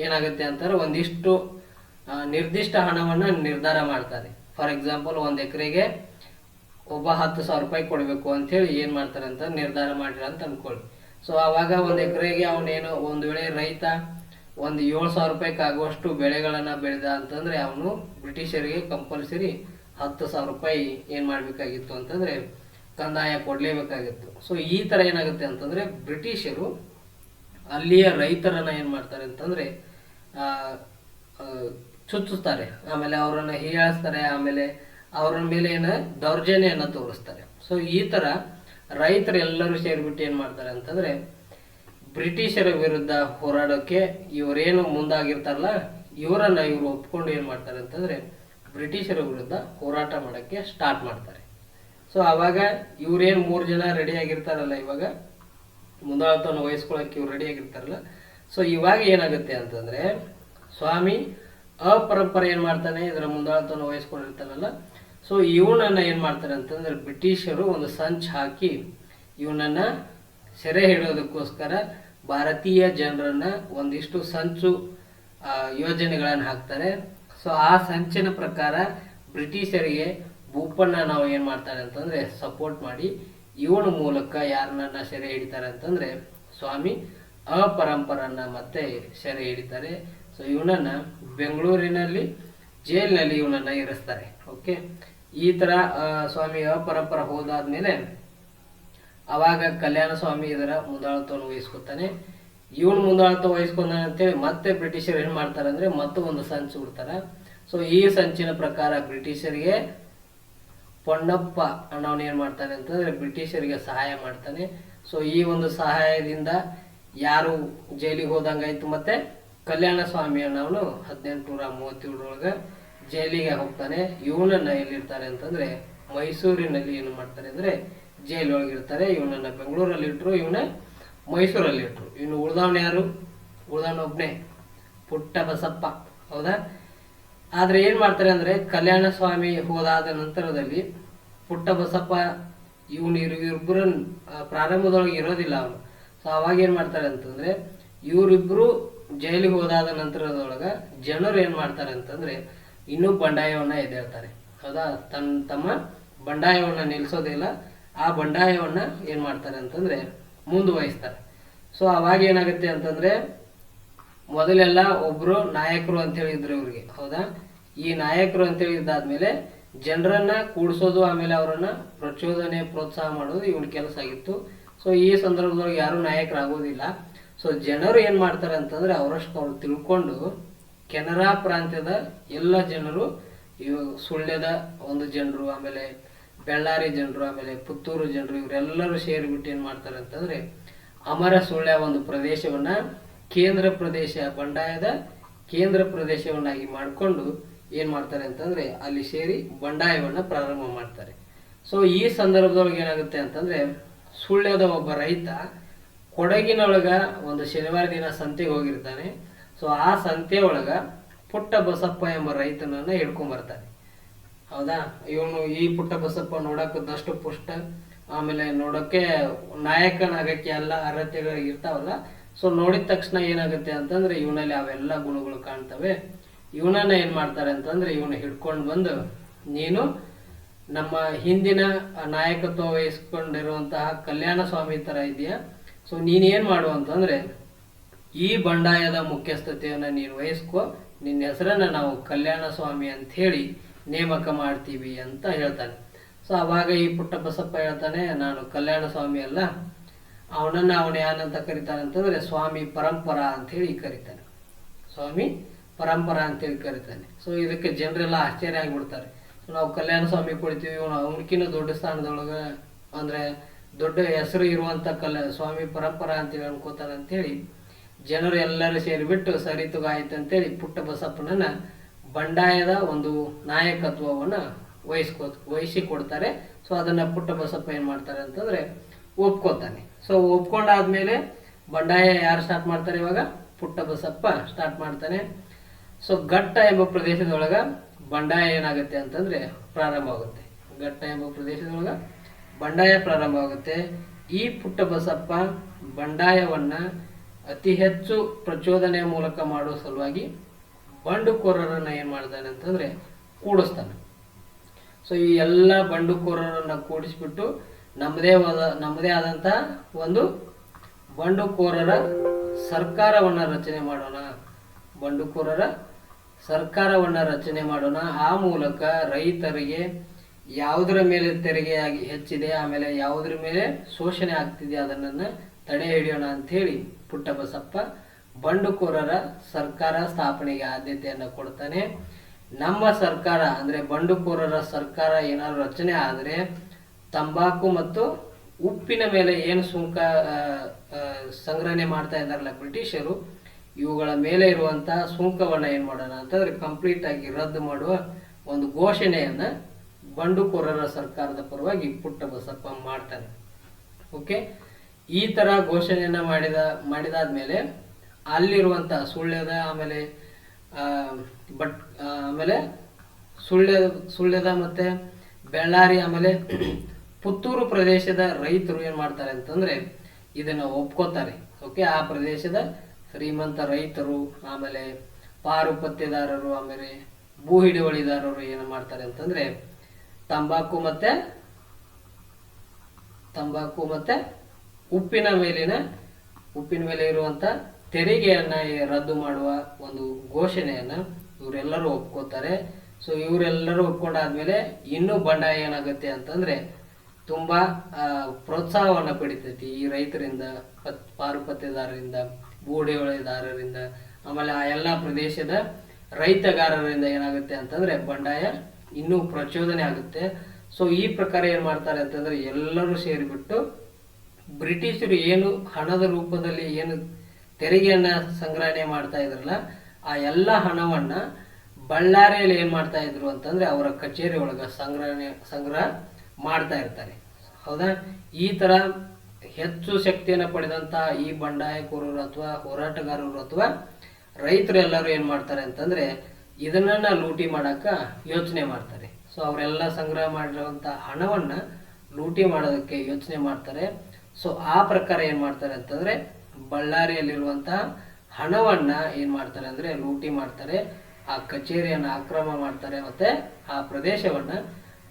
ಏನಾಗುತ್ತೆ ಅಂತಾರೆ, ಒಂದಿಷ್ಟು ನಿರ್ದಿಷ್ಟ ಹಣವನ್ನ ನಿರ್ಧಾರ ಮಾಡ್ತಾರೆ. ಫಾರ್ ಎಕ್ಸಾಂಪಲ್ ಒಂದ್ ಎಕರೆಗೆ ಒಬ್ಬ ಹತ್ತು ಸಾವಿರ ರೂಪಾಯಿ ಕೊಡಬೇಕು ಅಂತ ಹೇಳಿ ಏನ್ ಮಾಡ್ತಾರೆ ಅಂತ ನಿರ್ಧಾರ ಮಾಡಿರ ಅಂತ ಅನ್ಕೊಳ್ಳಿ. ಸೊ ಆವಾಗ ಒಂದು ಎಕರೆಗೆ ಅವನೇನು ಒಂದು ವೇಳೆ ರೈತ ಒಂದು ಏಳು ಸಾವಿರ ರೂಪಾಯಿಗೆ ಆಗುವಷ್ಟು ಬೆಳೆಗಳನ್ನ ಬೆಳೆದ ಅಂತಂದ್ರೆ ಅವನು ಬ್ರಿಟಿಷರಿಗೆ ಕಂಪಲ್ಸರಿ ಹತ್ತು ಸಾವಿರ ರೂಪಾಯಿ ಏನು ಮಾಡಬೇಕಾಗಿತ್ತು ಅಂತಂದ್ರೆ ಕಂದಾಯ ಕೊಡ್ಲೇಬೇಕಾಗಿತ್ತು. ಸೊ ಈ ತರ ಏನಾಗುತ್ತೆ ಅಂತಂದ್ರೆ ಬ್ರಿಟಿಷರು ಅಲ್ಲಿಯ ರೈತರನ್ನ ಏನು ಮಾಡ್ತಾರೆ ಅಂತಂದ್ರೆ ಚುಚ್ಚುತ್ತಾರೆ ಆಮೇಲೆ ಅವರನ್ನು ಹೀಯಾಳಿಸ್ತಾರೆ. ಆಮೇಲೆ ಅವರ ಮೇಲೆ ಏನ ದೌರ್ಜನ್ಯನ ತೋರಿಸ್ತಾರೆ. ಸೊ ಈ ತರ ರೈತರೆಲ್ಲರೂ ಸೇರಿಬಿಟ್ಟು ಏನ್ ಮಾಡ್ತಾರೆ ಅಂತಂದ್ರೆ ಬ್ರಿಟಿಷರ ವಿರುದ್ಧ ಹೋರಾಡೋಕೆ ಇವರೇನು ಮುಂದಾಗಿರ್ತಾರಲ್ಲ, ಇವರನ್ನ ಇವರು ಒಪ್ಕೊಂಡು ಏನ್ ಮಾಡ್ತಾರೆ ಅಂತಂದ್ರೆ ಬ್ರಿಟಿಷರ ವಿರುದ್ಧ ಹೋರಾಟ ಮಾಡಕ್ಕೆ ಸ್ಟಾರ್ಟ್ ಮಾಡ್ತಾರೆ. ಸೊ ಅವಾಗ ಇವರೇನು ಮೂರ್ ಜನ ರೆಡಿ ಆಗಿರ್ತಾರಲ್ಲ ಇವಾಗ? ಮುಂದಾಳ್ತನ ವಹಿಸ್ಕೊಳಕ್ಕೆ ಇವ್ರು ರೆಡಿ ಆಗಿರ್ತಾರಲ್ಲ? ಸೊ ಇವಾಗ ಏನಾಗುತ್ತೆ ಅಂತಂದ್ರೆ, ಸ್ವಾಮಿ ಅಪರಂಪರೆ ಏನ್ ಮಾಡ್ತಾನೆ, ಇದರ ಮುಂದಾಳತವನ್ನು ವಹಿಸ್ಕೊಂಡಿರ್ತಾನಲ್ಲ ಸೊ ಇವನನ್ನ ಏನ್ ಮಾಡ್ತಾರೆ ಅಂತಂದ್ರೆ ಬ್ರಿಟಿಷರು ಒಂದು ಸಂಚ್ ಹಾಕಿ ಇವನನ್ನ ಸೆರೆ ಹಿಡಿಯೋದಕ್ಕೋಸ್ಕರ ಭಾರತೀಯ ಜನರನ್ನ ಒಂದಿಷ್ಟು ಸಂಚು ಯೋಜನೆಗಳನ್ನು ಹಾಕ್ತಾರೆ. ಸೊ ಆ ಸಂಚಿನ ಪ್ರಕಾರ ಬ್ರಿಟಿಷರಿಗೆ ಭೂಪಣ್ಣ ನಾವು ಏನ್ ಮಾಡ್ತಾರೆ ಅಂತಂದ್ರೆ ಸಪೋರ್ಟ್ ಮಾಡಿ ಇವನ ಮೂಲಕ ಯಾರನ್ನ ಸೆರೆ ಹಿಡಿತಾರೆ ಅಂತಂದ್ರೆ ಸ್ವಾಮಿ ಅಪರಂಪರನ್ನ ಮತ್ತೆ ಸೆರೆ ಹಿಡಿತಾರೆ. ಸೊ ಇವನನ್ನ ಬೆಂಗಳೂರಿನಲ್ಲಿ ಜೈಲಿನಲ್ಲಿ ಇವನನ್ನ ಇರಿಸ್ತಾರೆ. ಓಕೆ ಈ ತರ ಸ್ವಾಮಿಯ ಸ್ವಾಮಿ ಅಪರಂಪರ ಹೋದಾದ್ಮೇಲೆ ಅವಾಗ ಕಲ್ಯಾಣ ಸ್ವಾಮಿ ಇದರ ಮುಂದಾಳತ್ವವನ್ನು ವಹಿಸ್ಕೊತಾನೆ. ಇವನು ಮುಂದಾಳತ್ವ ವಹಿಸ್ಕೊಂಡಾನೆ ಅಂತೇಳಿ ಮತ್ತೆ ಬ್ರಿಟಿಷರು ಏನ್ ಮಾಡ್ತಾರೆ ಅಂದ್ರೆ ಮತ್ತೆ ಒಂದು ಸಂಚು ಬಿಡ್ತಾರೆ. ಸೊ ಈ ಸಂಚಿನ ಪ್ರಕಾರ ಬ್ರಿಟಿಷರಿಗೆ ಪೊನ್ನಪ್ಪ ಅನ್ನೋನು ಏನ್ ಮಾಡ್ತಾನೆ ಅಂತಂದ್ರೆ ಬ್ರಿಟಿಷರಿಗೆ ಸಹಾಯ ಮಾಡ್ತಾನೆ. ಸೊ ಈ ಒಂದು ಸಹಾಯದಿಂದ ಯಾರು ಜೈಲಿಗೆ ಹೋದಂಗಾಯ್ತು ಮತ್ತೆ ಕಲ್ಯಾಣ ಸ್ವಾಮಿ ಅನ್ನೋನು ಹದಿನೆಂಟುನೂರ ಮೂವತ್ತೇಳರೊಳಗ ಜೈಲಿಗೆ ಹೋಗ್ತಾನೆ. ಇವನನ್ನ ಎಲ್ಲಿರ್ತಾರೆ ಅಂತಂದ್ರೆ ಮೈಸೂರಿನಲ್ಲಿ ಏನು ಮಾಡ್ತಾರೆ ಅಂದ್ರೆ ಜೈಲ್ ಇರ್ತಾರೆ ಇವನನ್ನ ಬೆಂಗಳೂರಲ್ಲಿ ಇಟ್ರು ಇವನ ಮೈಸೂರಲ್ಲಿ ಇಟ್ರು ಇನ್ನು ಉಳ್ದವನ್ ಯಾರು? ಒಬ್ನೇ, ಪುಟ್ಟ ಬಸಪ್ಪ. ಹೌದಾ? ಆದ್ರೆ ಏನ್ ಮಾಡ್ತಾರೆ ಅಂದ್ರೆ ಕಲ್ಯಾಣ ಸ್ವಾಮಿ ಹೋದಾದ ನಂತರದಲ್ಲಿ ಪುಟ್ಟ ಬಸಪ್ಪ, ಇವನು ಇವ್ರಿಬ್ರು ಪ್ರಾರಂಭದೊಳಗೆ ಇರೋದಿಲ್ಲ ಅವನು ಸೊ ಅವಾಗ ಏನ್ ಮಾಡ್ತಾರೆ ಅಂತಂದ್ರೆ ಇವರಿಬ್ರು ಜೈಲಿಗೆ ಹೋದಾದ ನಂತರದೊಳಗ ಜನರು ಏನ್ ಮಾಡ್ತಾರೆ ಅಂತಂದ್ರೆ ಇನ್ನೂ ಬಂಡಾಯವನ್ನ ಎದ್ದೇಳ್ತಾರೆ. ಹೌದಾ? ತನ್ನ ತಮ್ಮ ಬಂಡಾಯವನ್ನ ನಿಲ್ಸೋದಿಲ್ಲ. ಆ ಬಂಡಾಯವನ್ನ ಏನ್ ಮಾಡ್ತಾರೆ ಅಂತಂದ್ರೆ ಮುಂದುವಹಿಸ್ತಾರೆ ಸೊ ಅವಾಗ ಏನಾಗುತ್ತೆ ಅಂತಂದ್ರೆ ಮೊದಲೆಲ್ಲ ಒಬ್ರು ನಾಯಕರು ಅಂತ ಹೇಳಿದ್ರು ಇವ್ರಿಗೆ. ಹೌದಾ? ಈ ನಾಯಕರು ಅಂತ ಹೇಳಿದ್ದಾದ್ಮೇಲೆ ಜನರನ್ನ ಕೂಡಿಸೋದು, ಆಮೇಲೆ ಅವರನ್ನ ಪ್ರಚೋದನೆ, ಪ್ರೋತ್ಸಾಹ ಮಾಡೋದು ಇವನ ಕೆಲಸ ಆಗಿತ್ತು. ಸೊ ಈ ಸಂದರ್ಭದೊಳಗೆ ಯಾರು ನಾಯಕರಾಗೋದಿಲ್ಲ. ಸೊ ಜನರು ಏನ್ ಮಾಡ್ತಾರೆ ಅಂತಂದ್ರೆ ಅವರಷ್ಟು ಅವ್ರು ತಿಳ್ಕೊಂಡು ಕೆನರಾ ಪ್ರಾಂತ್ಯದ ಎಲ್ಲ ಜನರು, ಇವು ಸುಳ್ಯದ ಒಂದು ಜನರು, ಆಮೇಲೆ ಬೆಳ್ಳಾರಿ ಜನರು, ಆಮೇಲೆ ಪುತ್ತೂರು ಜನರು, ಇವರೆಲ್ಲರೂ ಸೇರಿಬಿಟ್ಟು ಏನು ಮಾಡ್ತಾರೆ ಅಂತಂದ್ರೆ, ಅಮರ ಸುಳ್ಯ ಒಂದು ಪ್ರದೇಶವನ್ನ ಕೇಂದ್ರ ಪ್ರದೇಶ ಬಂಡಾಯದ ಕೇಂದ್ರ ಪ್ರದೇಶವನ್ನಾಗಿ ಮಾಡಿಕೊಂಡು ಏನು ಮಾಡ್ತಾರೆ ಅಂತಂದ್ರೆ, ಅಲ್ಲಿ ಸೇರಿ ಬಂಡಾಯವನ್ನ ಪ್ರಾರಂಭ ಮಾಡ್ತಾರೆ. ಸೊ ಈ ಸಂದರ್ಭದೊಳಗೆ ಏನಾಗುತ್ತೆ ಅಂತಂದ್ರೆ, ಸುಳ್ಯದ ಒಬ್ಬ ರೈತ ಕೊಡಗಿನೊಳಗ ಒಂದು ಶನಿವಾರ ದಿನ ಸಂತೆಗೆ ಹೋಗಿರ್ತಾನೆ. ಸೊ ಆ ಸಂತೆ ಒಳಗ ಪುಟ್ಟ ಬಸಪ್ಪ ಎಂಬ ರೈತನನ್ನ ಹಿಡ್ಕೊಂಡ್ ಬರ್ತಾನೆ. ಹೌದಾ? ಇವನು ಈ ಪುಟ್ಟ ಬಸಪ್ಪ ನೋಡಕ್ ದಷ್ಟು ಪುಷ್ಟ, ಆಮೇಲೆ ನೋಡಕ್ಕೆ ನಾಯಕನಾಗಕ್ಕೆ ಎಲ್ಲ ಅರ್ಹತೆಗಳು ಇರ್ತಾವಲ್ಲ ಸೊ ನೋಡಿದ ತಕ್ಷಣ ಏನಾಗುತ್ತೆ ಅಂತಂದ್ರೆ ಇವನಲ್ಲಿ ಅವೆಲ್ಲ ಗುಣಗಳು ಕಾಣ್ತವೆ. ಇವನನ್ನ ಏನ್ ಮಾಡ್ತಾರೆ ಅಂತಂದ್ರೆ ಇವನು ಹಿಡ್ಕೊಂಡು ಬಂದು, ನೀನು ನಮ್ಮ ಹಿಂದಿನ ನಾಯಕತ್ವ ವಹಿಸ್ಕೊಂಡಿರುವಂತಹ ಕಲ್ಯಾಣ ಸ್ವಾಮಿ ತರ ಇದೆಯಾ ಸೊ ನೀನ್ ಏನ್ ಮಾಡು ಅಂತಂದ್ರೆ ಈ ಬಂಡಾಯದ ಮುಖ್ಯಸ್ಥತೆಯನ್ನು ನೀನು ವಹಿಸ್ಕೊ ನಿನ್ನ ಹೆಸರನ್ನ ನಾವು ಕಲ್ಯಾಣ ಸ್ವಾಮಿ ಅಂತ ಹೇಳಿ ನೇಮಕ ಮಾಡ್ತೀವಿ ಅಂತ ಹೇಳ್ತಾನೆ. ಸೊ ಅವಾಗ ಈ ಪುಟ್ಟ ಬಸಪ್ಪ ಹೇಳ್ತಾನೆ, ನಾನು ಕಲ್ಯಾಣ ಸ್ವಾಮಿ ಅಲ್ಲ, ಅವನನ್ನ ಅವನ ಏನಂತ ಕರೀತಾನೆ ಅಂತಂದರೆ ಸ್ವಾಮಿ ಪರಂಪರಾ ಅಂತ ಹೇಳಿ ಕರೀತಾನೆ. ಸ್ವಾಮಿ ಪರಂಪರಾ ಅಂತೇಳಿ ಕರೀತಾನೆ. ಸೊ ಇದಕ್ಕೆ ಜನರೆಲ್ಲ ಆಶ್ಚರ್ಯ ಆಗಿಬಿಡ್ತಾರೆ. ಸೊ ನಾವು ಕಲ್ಯಾಣ ಸ್ವಾಮಿ ಕೊಡ್ತೀವಿ, ಇವನು ಅವನಕಿನ್ನ ದೊಡ್ಡ ಸ್ಥಾನದೊಳಗೆ ಅಂದ್ರೆ ದೊಡ್ಡ ಹೆಸರು ಇರುವಂಥ ಕಲ್ಯಾ, ಸ್ವಾಮಿ ಪರಂಪರಾ ಅಂತೇಳಿ ಅನ್ಕೋತಾನೆ ಅಂತೇಳಿ ಜನರು ಎಲ್ಲರೂ ಸೇರಿಬಿಟ್ಟು ಸರಿತುಗ ತುಗಾಯಿತು ಅಂತೇಳಿ ಪುಟ್ಟ ಬಸಪ್ಪನನ್ನ ಬಂಡಾಯದ ಒಂದು ನಾಯಕತ್ವವನ್ನು ವಹಿಸ್ಕೋ ವಹಿಸಿ ಕೊಡ್ತಾರೆ ಸೊ ಅದನ್ನು ಪುಟ್ಟ ಬಸಪ್ಪ ಏನು ಮಾಡ್ತಾರೆ ಅಂತಂದರೆ ಒಪ್ಕೋತಾನೆ ಸೊ ಒಪ್ಕೊಂಡಾದ್ಮೇಲೆ ಬಂಡಾಯ ಯಾರು ಸ್ಟಾರ್ಟ್ ಮಾಡ್ತಾರೆ ಇವಾಗ? ಪುಟ್ಟ ಬಸಪ್ಪ ಸ್ಟಾರ್ಟ್ ಮಾಡ್ತಾನೆ. ಸೊ ಘಟ್ಟ ಎಂಬ ಪ್ರದೇಶದೊಳಗೆ ಬಂಡಾಯ ಏನಾಗುತ್ತೆ ಅಂತಂದರೆ ಪ್ರಾರಂಭ ಆಗುತ್ತೆ. ಘಟ್ಟ ಎಂಬ ಪ್ರದೇಶದೊಳಗೆ ಬಂಡಾಯ ಪ್ರಾರಂಭ ಆಗುತ್ತೆ. ಈ ಪುಟ್ಟ ಬಸಪ್ಪ ಬಂಡಾಯವನ್ನ ಅತಿ ಹೆಚ್ಚು ಪ್ರಚೋದನೆಯ ಮೂಲಕ ಮಾಡುವ ಸಲುವಾಗಿ ಬಂಡುಕೋರರನ್ನ ಏನ್ ಮಾಡ್ತಾನೆ ಅಂತಂದ್ರೆ ಕೂಡಿಸ್ತಾನೆ. ಸೊ ಈ ಎಲ್ಲ ಬಂಡುಕೋರರನ್ನ ಕೂಡಿಸ್ಬಿಟ್ಟು ನಮ್ಮದೇ ನಮ್ಮದೇ ಆದಂತಹ ಒಂದು ಬಂಡುಕೋರರ ಸರ್ಕಾರವನ್ನ ರಚನೆ ಮಾಡೋಣ. ಬಂಡುಕೋರರ ಸರ್ಕಾರವನ್ನ ರಚನೆ ಮಾಡೋಣ. ಆ ಮೂಲಕ ರೈತರಿಗೆ ಯಾವುದರ ಮೇಲೆ ತೆರಿಗೆ ಆಗಿ ಹೆಚ್ಚಿದೆ, ಆಮೇಲೆ ಯಾವುದರ ಮೇಲೆ ಶೋಷಣೆ ಆಗ್ತಿದೆ, ಅದನ್ನ ತಡೆ ಹಿಡಿಯೋಣ ಅಂತ ಹೇಳಿ ಪುಟ್ಟಬಸಪ್ಪ ಬಂಡುಕೋರರ ಸರ್ಕಾರ ಸ್ಥಾಪನೆಗೆ ಆದ್ಯತೆಯನ್ನು ಕೊಡ್ತಾನೆ. ನಮ್ಮ ಸರ್ಕಾರ ಅಂದ್ರೆ ಬಂಡುಕೋರರ ಸರ್ಕಾರ ಏನಾದ್ರು ರಚನೆ ಆದ್ರೆ ತಂಬಾಕು ಮತ್ತು ಉಪ್ಪಿನ ಮೇಲೆ ಏನು ಸುಂಕ ಸಂಗ್ರಹಣೆ ಮಾಡ್ತಾ ಇದ್ದಾರಲ್ಲ ಬ್ರಿಟಿಷರು, ಇವುಗಳ ಮೇಲೆ ಇರುವಂತಹ ಸುಂಕವನ್ನ ಏನ್ ಮಾಡೋಣ ಅಂತಂದ್ರೆ ಕಂಪ್ಲೀಟ್ ಆಗಿ ರದ್ದು ಮಾಡುವ ಒಂದು ಘೋಷಣೆಯನ್ನ ಬಂಡುಕೋರರ ಸರ್ಕಾರದ ಪರವಾಗಿ ಪುಟ್ಟ ಬಸಪ್ಪ ಮಾಡ್ತಾನೆ ಓಕೆ ಈ ತರ ಘೋಷಣೆಯನ್ನ ಮಾಡಿದ, ಮಾಡಿದಾದ್ಮೇಲೆ ಅಲ್ಲಿರುವಂತ ಸುಳ್ಯದ ಆಮೇಲೆ ಬಟ್ ಆಮೇಲೆ ಸುಳ್ಯ, ಸುಳ್ಯದ ಮತ್ತೆ ಬೆಳ್ಳಾರಿ ಆಮೇಲೆ ಪುತ್ತೂರು ಪ್ರದೇಶದ ರೈತರು ಏನ್ ಮಾಡ್ತಾರೆ ಅಂತಂದ್ರೆ ಇದನ್ನ ಒಪ್ಕೋತಾರೆ. ಓಕೆ ಆ ಪ್ರದೇಶದ ಶ್ರೀಮಂತ ರೈತರು ಆಮೇಲೆ ಪಾರುಪತ್ಯದಾರರು ಆಮೇಲೆ ಭೂ ಹಿಡುವಳಿದಾರರು ಏನು ಮಾಡ್ತಾರೆ ಅಂತಂದ್ರೆ ತಂಬಾಕು ಮತ್ತೆ ತಂಬಾಕು ಮತ್ತೆ ಉಪ್ಪಿನ ಮೇಲಿನ, ಉಪ್ಪಿನ ಮೇಲೆ ಇರುವಂತ ತೆರಿಗೆಯನ್ನ ರದ್ದು ಮಾಡುವ ಒಂದು ಘೋಷಣೆಯನ್ನ ಇವರೆಲ್ಲರೂ ಒಪ್ಕೋತಾರೆ. ಸೊ ಇವರೆಲ್ಲರೂ ಒಪ್ಕೊಂಡಾದ್ಮೇಲೆ ಇನ್ನೂ ಬಂಡಾಯ ಏನಾಗುತ್ತೆ ಅಂತಂದ್ರೆ ತುಂಬಾ ಪ್ರೋತ್ಸಾಹವನ್ನ ಪಡಿತೈತಿ ಈ ರೈತರಿಂದ, ಪತ್ ಪಾರುಪತ್ಯದಾರರಿಂದ ಬೂಡಿಹೊಳೆದಾರರಿಂದ ಆಮೇಲೆ ಆ ಎಲ್ಲಾ ಪ್ರದೇಶದ ರೈತಗಾರರಿಂದ ಏನಾಗುತ್ತೆ ಅಂತಂದ್ರೆ ಬಂಡಾಯ ಇನ್ನೂ ಪ್ರಚೋದನೆ ಆಗುತ್ತೆ. ಸೊ ಈ ಪ್ರಕಾರ ಏನ್ ಮಾಡ್ತಾರೆ ಅಂತಂದ್ರೆ ಎಲ್ಲರೂ ಸೇರಿಬಿಟ್ಟು ಬ್ರಿಟಿಷರು ಏನು ಹಣದ ರೂಪದಲ್ಲಿ ಏನು ತೆರಿಗೆಯನ್ನ ಸಂಗ್ರಹಣೆ ಮಾಡ್ತಾ ಇದ್ರಲ್ಲ, ಆ ಎಲ್ಲ ಹಣವನ್ನ ಬಳ್ಳಾರಿಯಲ್ಲಿ ಏನ್ ಮಾಡ್ತಾ ಇದ್ರು ಅಂತಂದ್ರೆ ಅವರ ಕಚೇರಿ ಒಳಗ ಸಂಗ್ರಹಣೆ, ಸಂಗ್ರಹ ಮಾಡ್ತಾ ಇರ್ತಾರೆ. ಹೌದಾ? ಈ ತರ ಹೆಚ್ಚು ಶಕ್ತಿಯನ್ನು ಪಡೆದಂತಹ ಈ ಬಂಡಾಯಕೋರರು ಅಥವಾ ಹೋರಾಟಗಾರರು ಅಥವಾ ರೈತರು ಎಲ್ಲರೂ ಏನ್ ಮಾಡ್ತಾರೆ ಅಂತಂದ್ರೆ ಇದನ್ನ ಲೂಟಿ ಮಾಡಕ್ಕ ಯೋಚನೆ ಮಾಡ್ತಾರೆ. ಸೊ ಅವರೆಲ್ಲ ಸಂಗ್ರಹ ಮಾಡಿರುವಂತಹ ಹಣವನ್ನ ಲೂಟಿ ಮಾಡೋದಕ್ಕೆ ಯೋಚನೆ ಮಾಡ್ತಾರೆ. ಸೊ ಆ ಪ್ರಕಾರ ಏನ್ ಮಾಡ್ತಾರೆ ಅಂತಂದ್ರೆ, ಬಳ್ಳಾರಿಯಲ್ಲಿರುವಂತಹ ಹಣವನ್ನ ಏನ್ ಮಾಡ್ತಾರೆ ಅಂದ್ರೆ, ಲೂಟಿ ಮಾಡ್ತಾರೆ. ಆ ಕಚೇರಿಯನ್ನ ಆಕ್ರಮ ಮಾಡ್ತಾರೆ. ಮತ್ತೆ ಆ ಪ್ರದೇಶವನ್ನ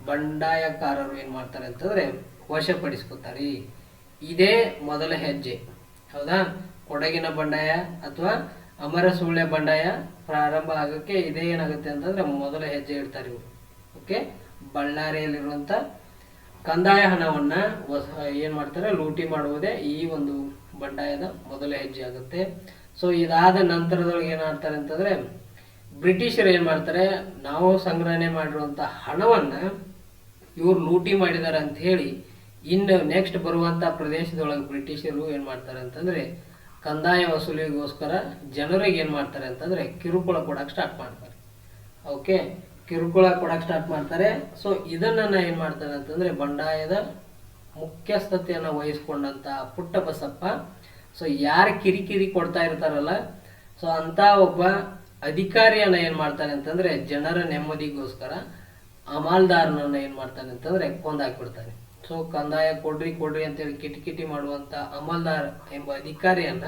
ಬಂಡಾಯಕಾರರು ಏನ್ ಮಾಡ್ತಾರೆ ಅಂತಂದ್ರೆ, ವಶಪಡಿಸ್ಕೊತಾರೆ. ಇದೇ ಮೊದಲ ಹೆಜ್ಜೆ. ಹೌದಾ? ಕೊಡಗಿನ ಬಂಡಾಯ ಅಥವಾ ಅಮರ ಸುಳ್ಳೆ ಬಂಡಾಯ ಪ್ರಾರಂಭ ಆಗಕ್ಕೆ ಇದೇ ಏನಾಗುತ್ತೆ ಅಂತಂದ್ರೆ, ಮೊದಲ ಹೆಜ್ಜೆ ಇಡ್ತಾರೆ ಇವರು. ಓಕೆ ಬಳ್ಳಾರಿಯಲ್ಲಿರುವಂಥ ಕಂದಾಯ ಹಣವನ್ನ ಏನ್ ಮಾಡ್ತಾರೆ, ಲೂಟಿ ಮಾಡುವುದೇ ಈ ಒಂದು ಬಂಡಾಯದ ಮೊದಲ ಹೆಜ್ಜೆ ಆಗುತ್ತೆ. ಸೊ ಇದಾದ ನಂತರದೊಳಗೆ ಏನಾಗ್ತಾರೆ ಅಂತಂದ್ರೆ, ಬ್ರಿಟಿಷರು ಏನ್ ಮಾಡ್ತಾರೆ, ನಾವು ಸಂಗ್ರಹಣೆ ಮಾಡಿರುವಂತ ಹಣವನ್ನ ಇವ್ರು ಲೂಟಿ ಮಾಡಿದಾರೆ ಅಂತ ಹೇಳಿ, ಇನ್ನು ನೆಕ್ಸ್ಟ್ ಬರುವಂತ ಪ್ರದೇಶದೊಳಗೆ ಬ್ರಿಟಿಷರು ಏನ್ ಮಾಡ್ತಾರೆ ಅಂತಂದ್ರೆ, ಕಂದಾಯ ವಸೂಲಿಗೋಸ್ಕರ ಜನರಿಗೆ ಏನ್ ಮಾಡ್ತಾರೆ ಅಂತಂದ್ರೆ ಕಿರುಕುಳ ಕೊಡಕ್ ಸ್ಟಾರ್ಟ್ ಮಾಡ್ತಾರೆ. ಓಕೆ ಕಿರುಕುಳ ಕೊಡಕ್ ಸ್ಟಾರ್ಟ್ ಮಾಡ್ತಾರೆ. ಸೊ ಇದನ್ನ ಏನ್ ಮಾಡ್ತಾರೆ ಅಂತಂದ್ರೆ ಬಂಡಾಯದ ಮುಖ್ಯಸ್ಥತೆಯನ್ನ ವಹಿಸ್ಕೊಂಡಂತ ಪುಟ್ಟ ಬಸಪ್ಪ ಸೊ ಯಾರು ಕಿರಿಕಿರಿ ಕೊಡ್ತಾ ಇರ್ತಾರಲ್ಲ ಸೊ ಅಂತ ಒಬ್ಬ ಅಧಿಕಾರಿಯನ್ನ ಏನ್ ಮಾಡ್ತಾನೆ ಅಂತಂದ್ರೆ ಜನರ ನೆಮ್ಮದಿಗೋಸ್ಕರ ಅಮಾಲ್ದಾರನನ್ನ ಏನ್ ಮಾಡ್ತಾನೆ ಅಂತಂದ್ರೆ ಕೊಂದಾಕ್ಬಿಡ್ತಾನೆ ಸೊ ಕಂದಾಯ ಕೊಡ್ರಿ ಕೊಡ್ರಿ ಅಂತೇಳಿ ಕಿಟಕಿಟಿ ಮಾಡುವಂತ ಅಮಲ್ದಾರ್ ಎಂಬ ಅಧಿಕಾರಿಯನ್ನ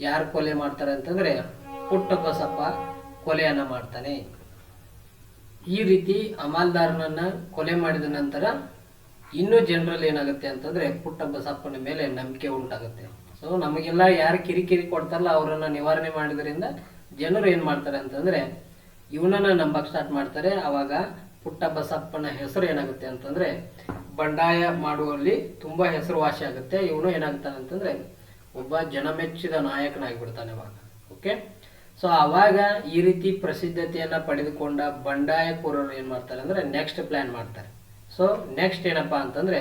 ಯಾರು ಕೊಲೆ ಮಾಡ್ತಾರೆ ಅಂತಂದ್ರೆ ಪುಟ್ಟ ಬಸಪ್ಪ ಕೊಲೆಯನ್ನ ಮಾಡ್ತಾನೆ. ಈ ರೀತಿ ಅಮಾಲ್ದಾರನನ್ನ ಕೊಲೆ ಮಾಡಿದ ನಂತರ ಇನ್ನೂ ಜನರಲ್ಲಿ ಏನಾಗುತ್ತೆ ಅಂತಂದ್ರೆ ಪುಟ್ಟ ಬಸಪ್ಪನ ಮೇಲೆ ನಂಬಿಕೆ ಉಂಟಾಗುತ್ತೆ. ಸೊ ನಮಗೆಲ್ಲ ಯಾರು ಕಿರಿಕಿರಿ ಕೊಡ್ತಾರಲ್ಲ, ಅವರನ್ನ ನಿವಾರಣೆ ಮಾಡಿದ್ರಿಂದ ಜನರು ಏನ್ ಮಾಡ್ತಾರೆ ಅಂತಂದ್ರೆ ಇವನನ್ನ ನಂಬಕ್ ಸ್ಟಾರ್ಟ್ ಮಾಡ್ತಾರೆ. ಅವಾಗ ಪುಟ್ಟ ಬಸಪ್ಪನ ಹೆಸರು ಏನಾಗುತ್ತೆ ಅಂತಂದ್ರೆ ಬಂಡಾಯ ಮಾಡುವಲ್ಲಿ ತುಂಬಾ ಹೆಸರುವಾಸಿ ಆಗುತ್ತೆ. ಇವನು ಏನಾಗ್ತಾನೆ ಅಂತಂದ್ರೆ ಒಬ್ಬ ಜನಮೆಚ್ಚಿದ ನಾಯಕನಾಗಿ ಬಿಡ್ತಾನೆ ಅವಾಗ ಓಕೆ ಸೊ ಅವಾಗ ಈ ರೀತಿ ಪ್ರಸಿದ್ಧತೆಯನ್ನು ಪಡೆದುಕೊಂಡ ಬಂಡಾಯಕೋರರು ಏನು ಮಾಡ್ತಾರೆ ಅಂದರೆ ನೆಕ್ಸ್ಟ್ ಪ್ಲ್ಯಾನ್ ಮಾಡ್ತಾರೆ. ಸೊ ನೆಕ್ಸ್ಟ್ ಏನಪ್ಪಾ ಅಂತಂದ್ರೆ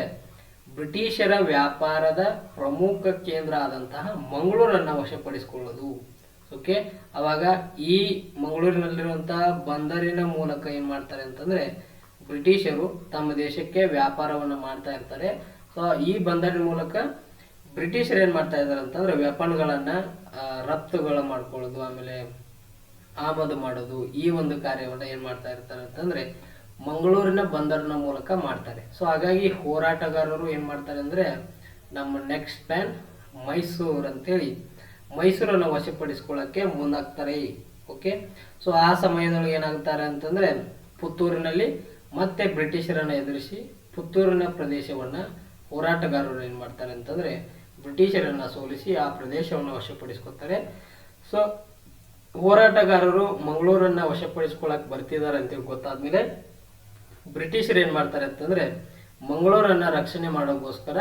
ಬ್ರಿಟಿಷರ ವ್ಯಾಪಾರದ ಪ್ರಮುಖ ಕೇಂದ್ರ ಆದಂತಹ ಮಂಗಳೂರನ್ನ ವಶಪಡಿಸಿಕೊಳ್ಳೋದು. ಓಕೆ ಅವಾಗ ಈ ಮಂಗಳೂರಿನಲ್ಲಿರುವಂತಹ ಬಂದರಿನ ಮೂಲಕ ಏನು ಮಾಡ್ತಾರೆ ಅಂತಂದ್ರೆ ಬ್ರಿಟಿಷರು ತಮ್ಮ ದೇಶಕ್ಕೆ ವ್ಯಾಪಾರವನ್ನ ಮಾಡ್ತಾ ಇರ್ತಾರೆ. ಸೊ ಈ ಬಂದರಿನ ಮೂಲಕ ಬ್ರಿಟಿಷರು ಏನ್ ಮಾಡ್ತಾ ಇದಾರೆ ಅಂತಂದ್ರೆ ವೆಪನ್ಗಳನ್ನ ರಫ್ತುಗಳ ಮಾಡ್ಕೊಳ್ಳೋದು, ಆಮೇಲೆ ಆಮದು ಮಾಡೋದು, ಈ ಒಂದು ಕಾರ್ಯವನ್ನ ಏನ್ ಮಾಡ್ತಾ ಇರ್ತಾರೆ ಅಂತಂದ್ರೆ ಮಂಗಳೂರಿನ ಬಂದರಿನ ಮೂಲಕ ಮಾಡ್ತಾರೆ. ಸೊ ಹಾಗಾಗಿ ಹೋರಾಟಗಾರರು ಏನ್ ಮಾಡ್ತಾರೆ ಅಂದ್ರೆ ನಮ್ಮ ನೆಕ್ಸ್ಟ್ ಪ್ಲಾನ್ ಮೈಸೂರು ಅಂತೇಳಿ, ಮೈಸೂರನ್ನ ವಶಪಡಿಸ್ಕೊಳ್ಳಕ್ಕೆ ಮುಂದಾಗ್ತಾರೆ. ಓಕೆ ಸೊ ಆ ಸಮಯದೊಳಗೆ ಏನಾಗ್ತಾರೆ ಅಂತಂದ್ರೆ ಪುತ್ತೂರಿನಲ್ಲಿ ಮತ್ತೆ ಬ್ರಿಟಿಷರನ್ನ ಎದುರಿಸಿ ಪುತ್ತೂರಿನ ಪ್ರದೇಶವನ್ನ ಹೋರಾಟಗಾರರು ಏನು ಮಾಡ್ತಾರೆ ಅಂತಂದ್ರೆ ಬ್ರಿಟಿಷರನ್ನ ಸೋಲಿಸಿ ಆ ಪ್ರದೇಶವನ್ನು ವಶಪಡಿಸ್ಕೊತಾರೆ ಸೊ ಹೋರಾಟಗಾರರು ಮಂಗಳೂರನ್ನು ವಶಪಡಿಸ್ಕೊಳಕ್ ಬರ್ತಿದ್ದಾರೆ ಅಂತೇಳಿ ಗೊತ್ತಾದ್ಮೇಲೆ ಬ್ರಿಟಿಷರು ಏನು ಮಾಡ್ತಾರೆ ಅಂತಂದರೆ ಮಂಗಳೂರನ್ನು ರಕ್ಷಣೆ ಮಾಡೋಕ್ಕೋಸ್ಕರ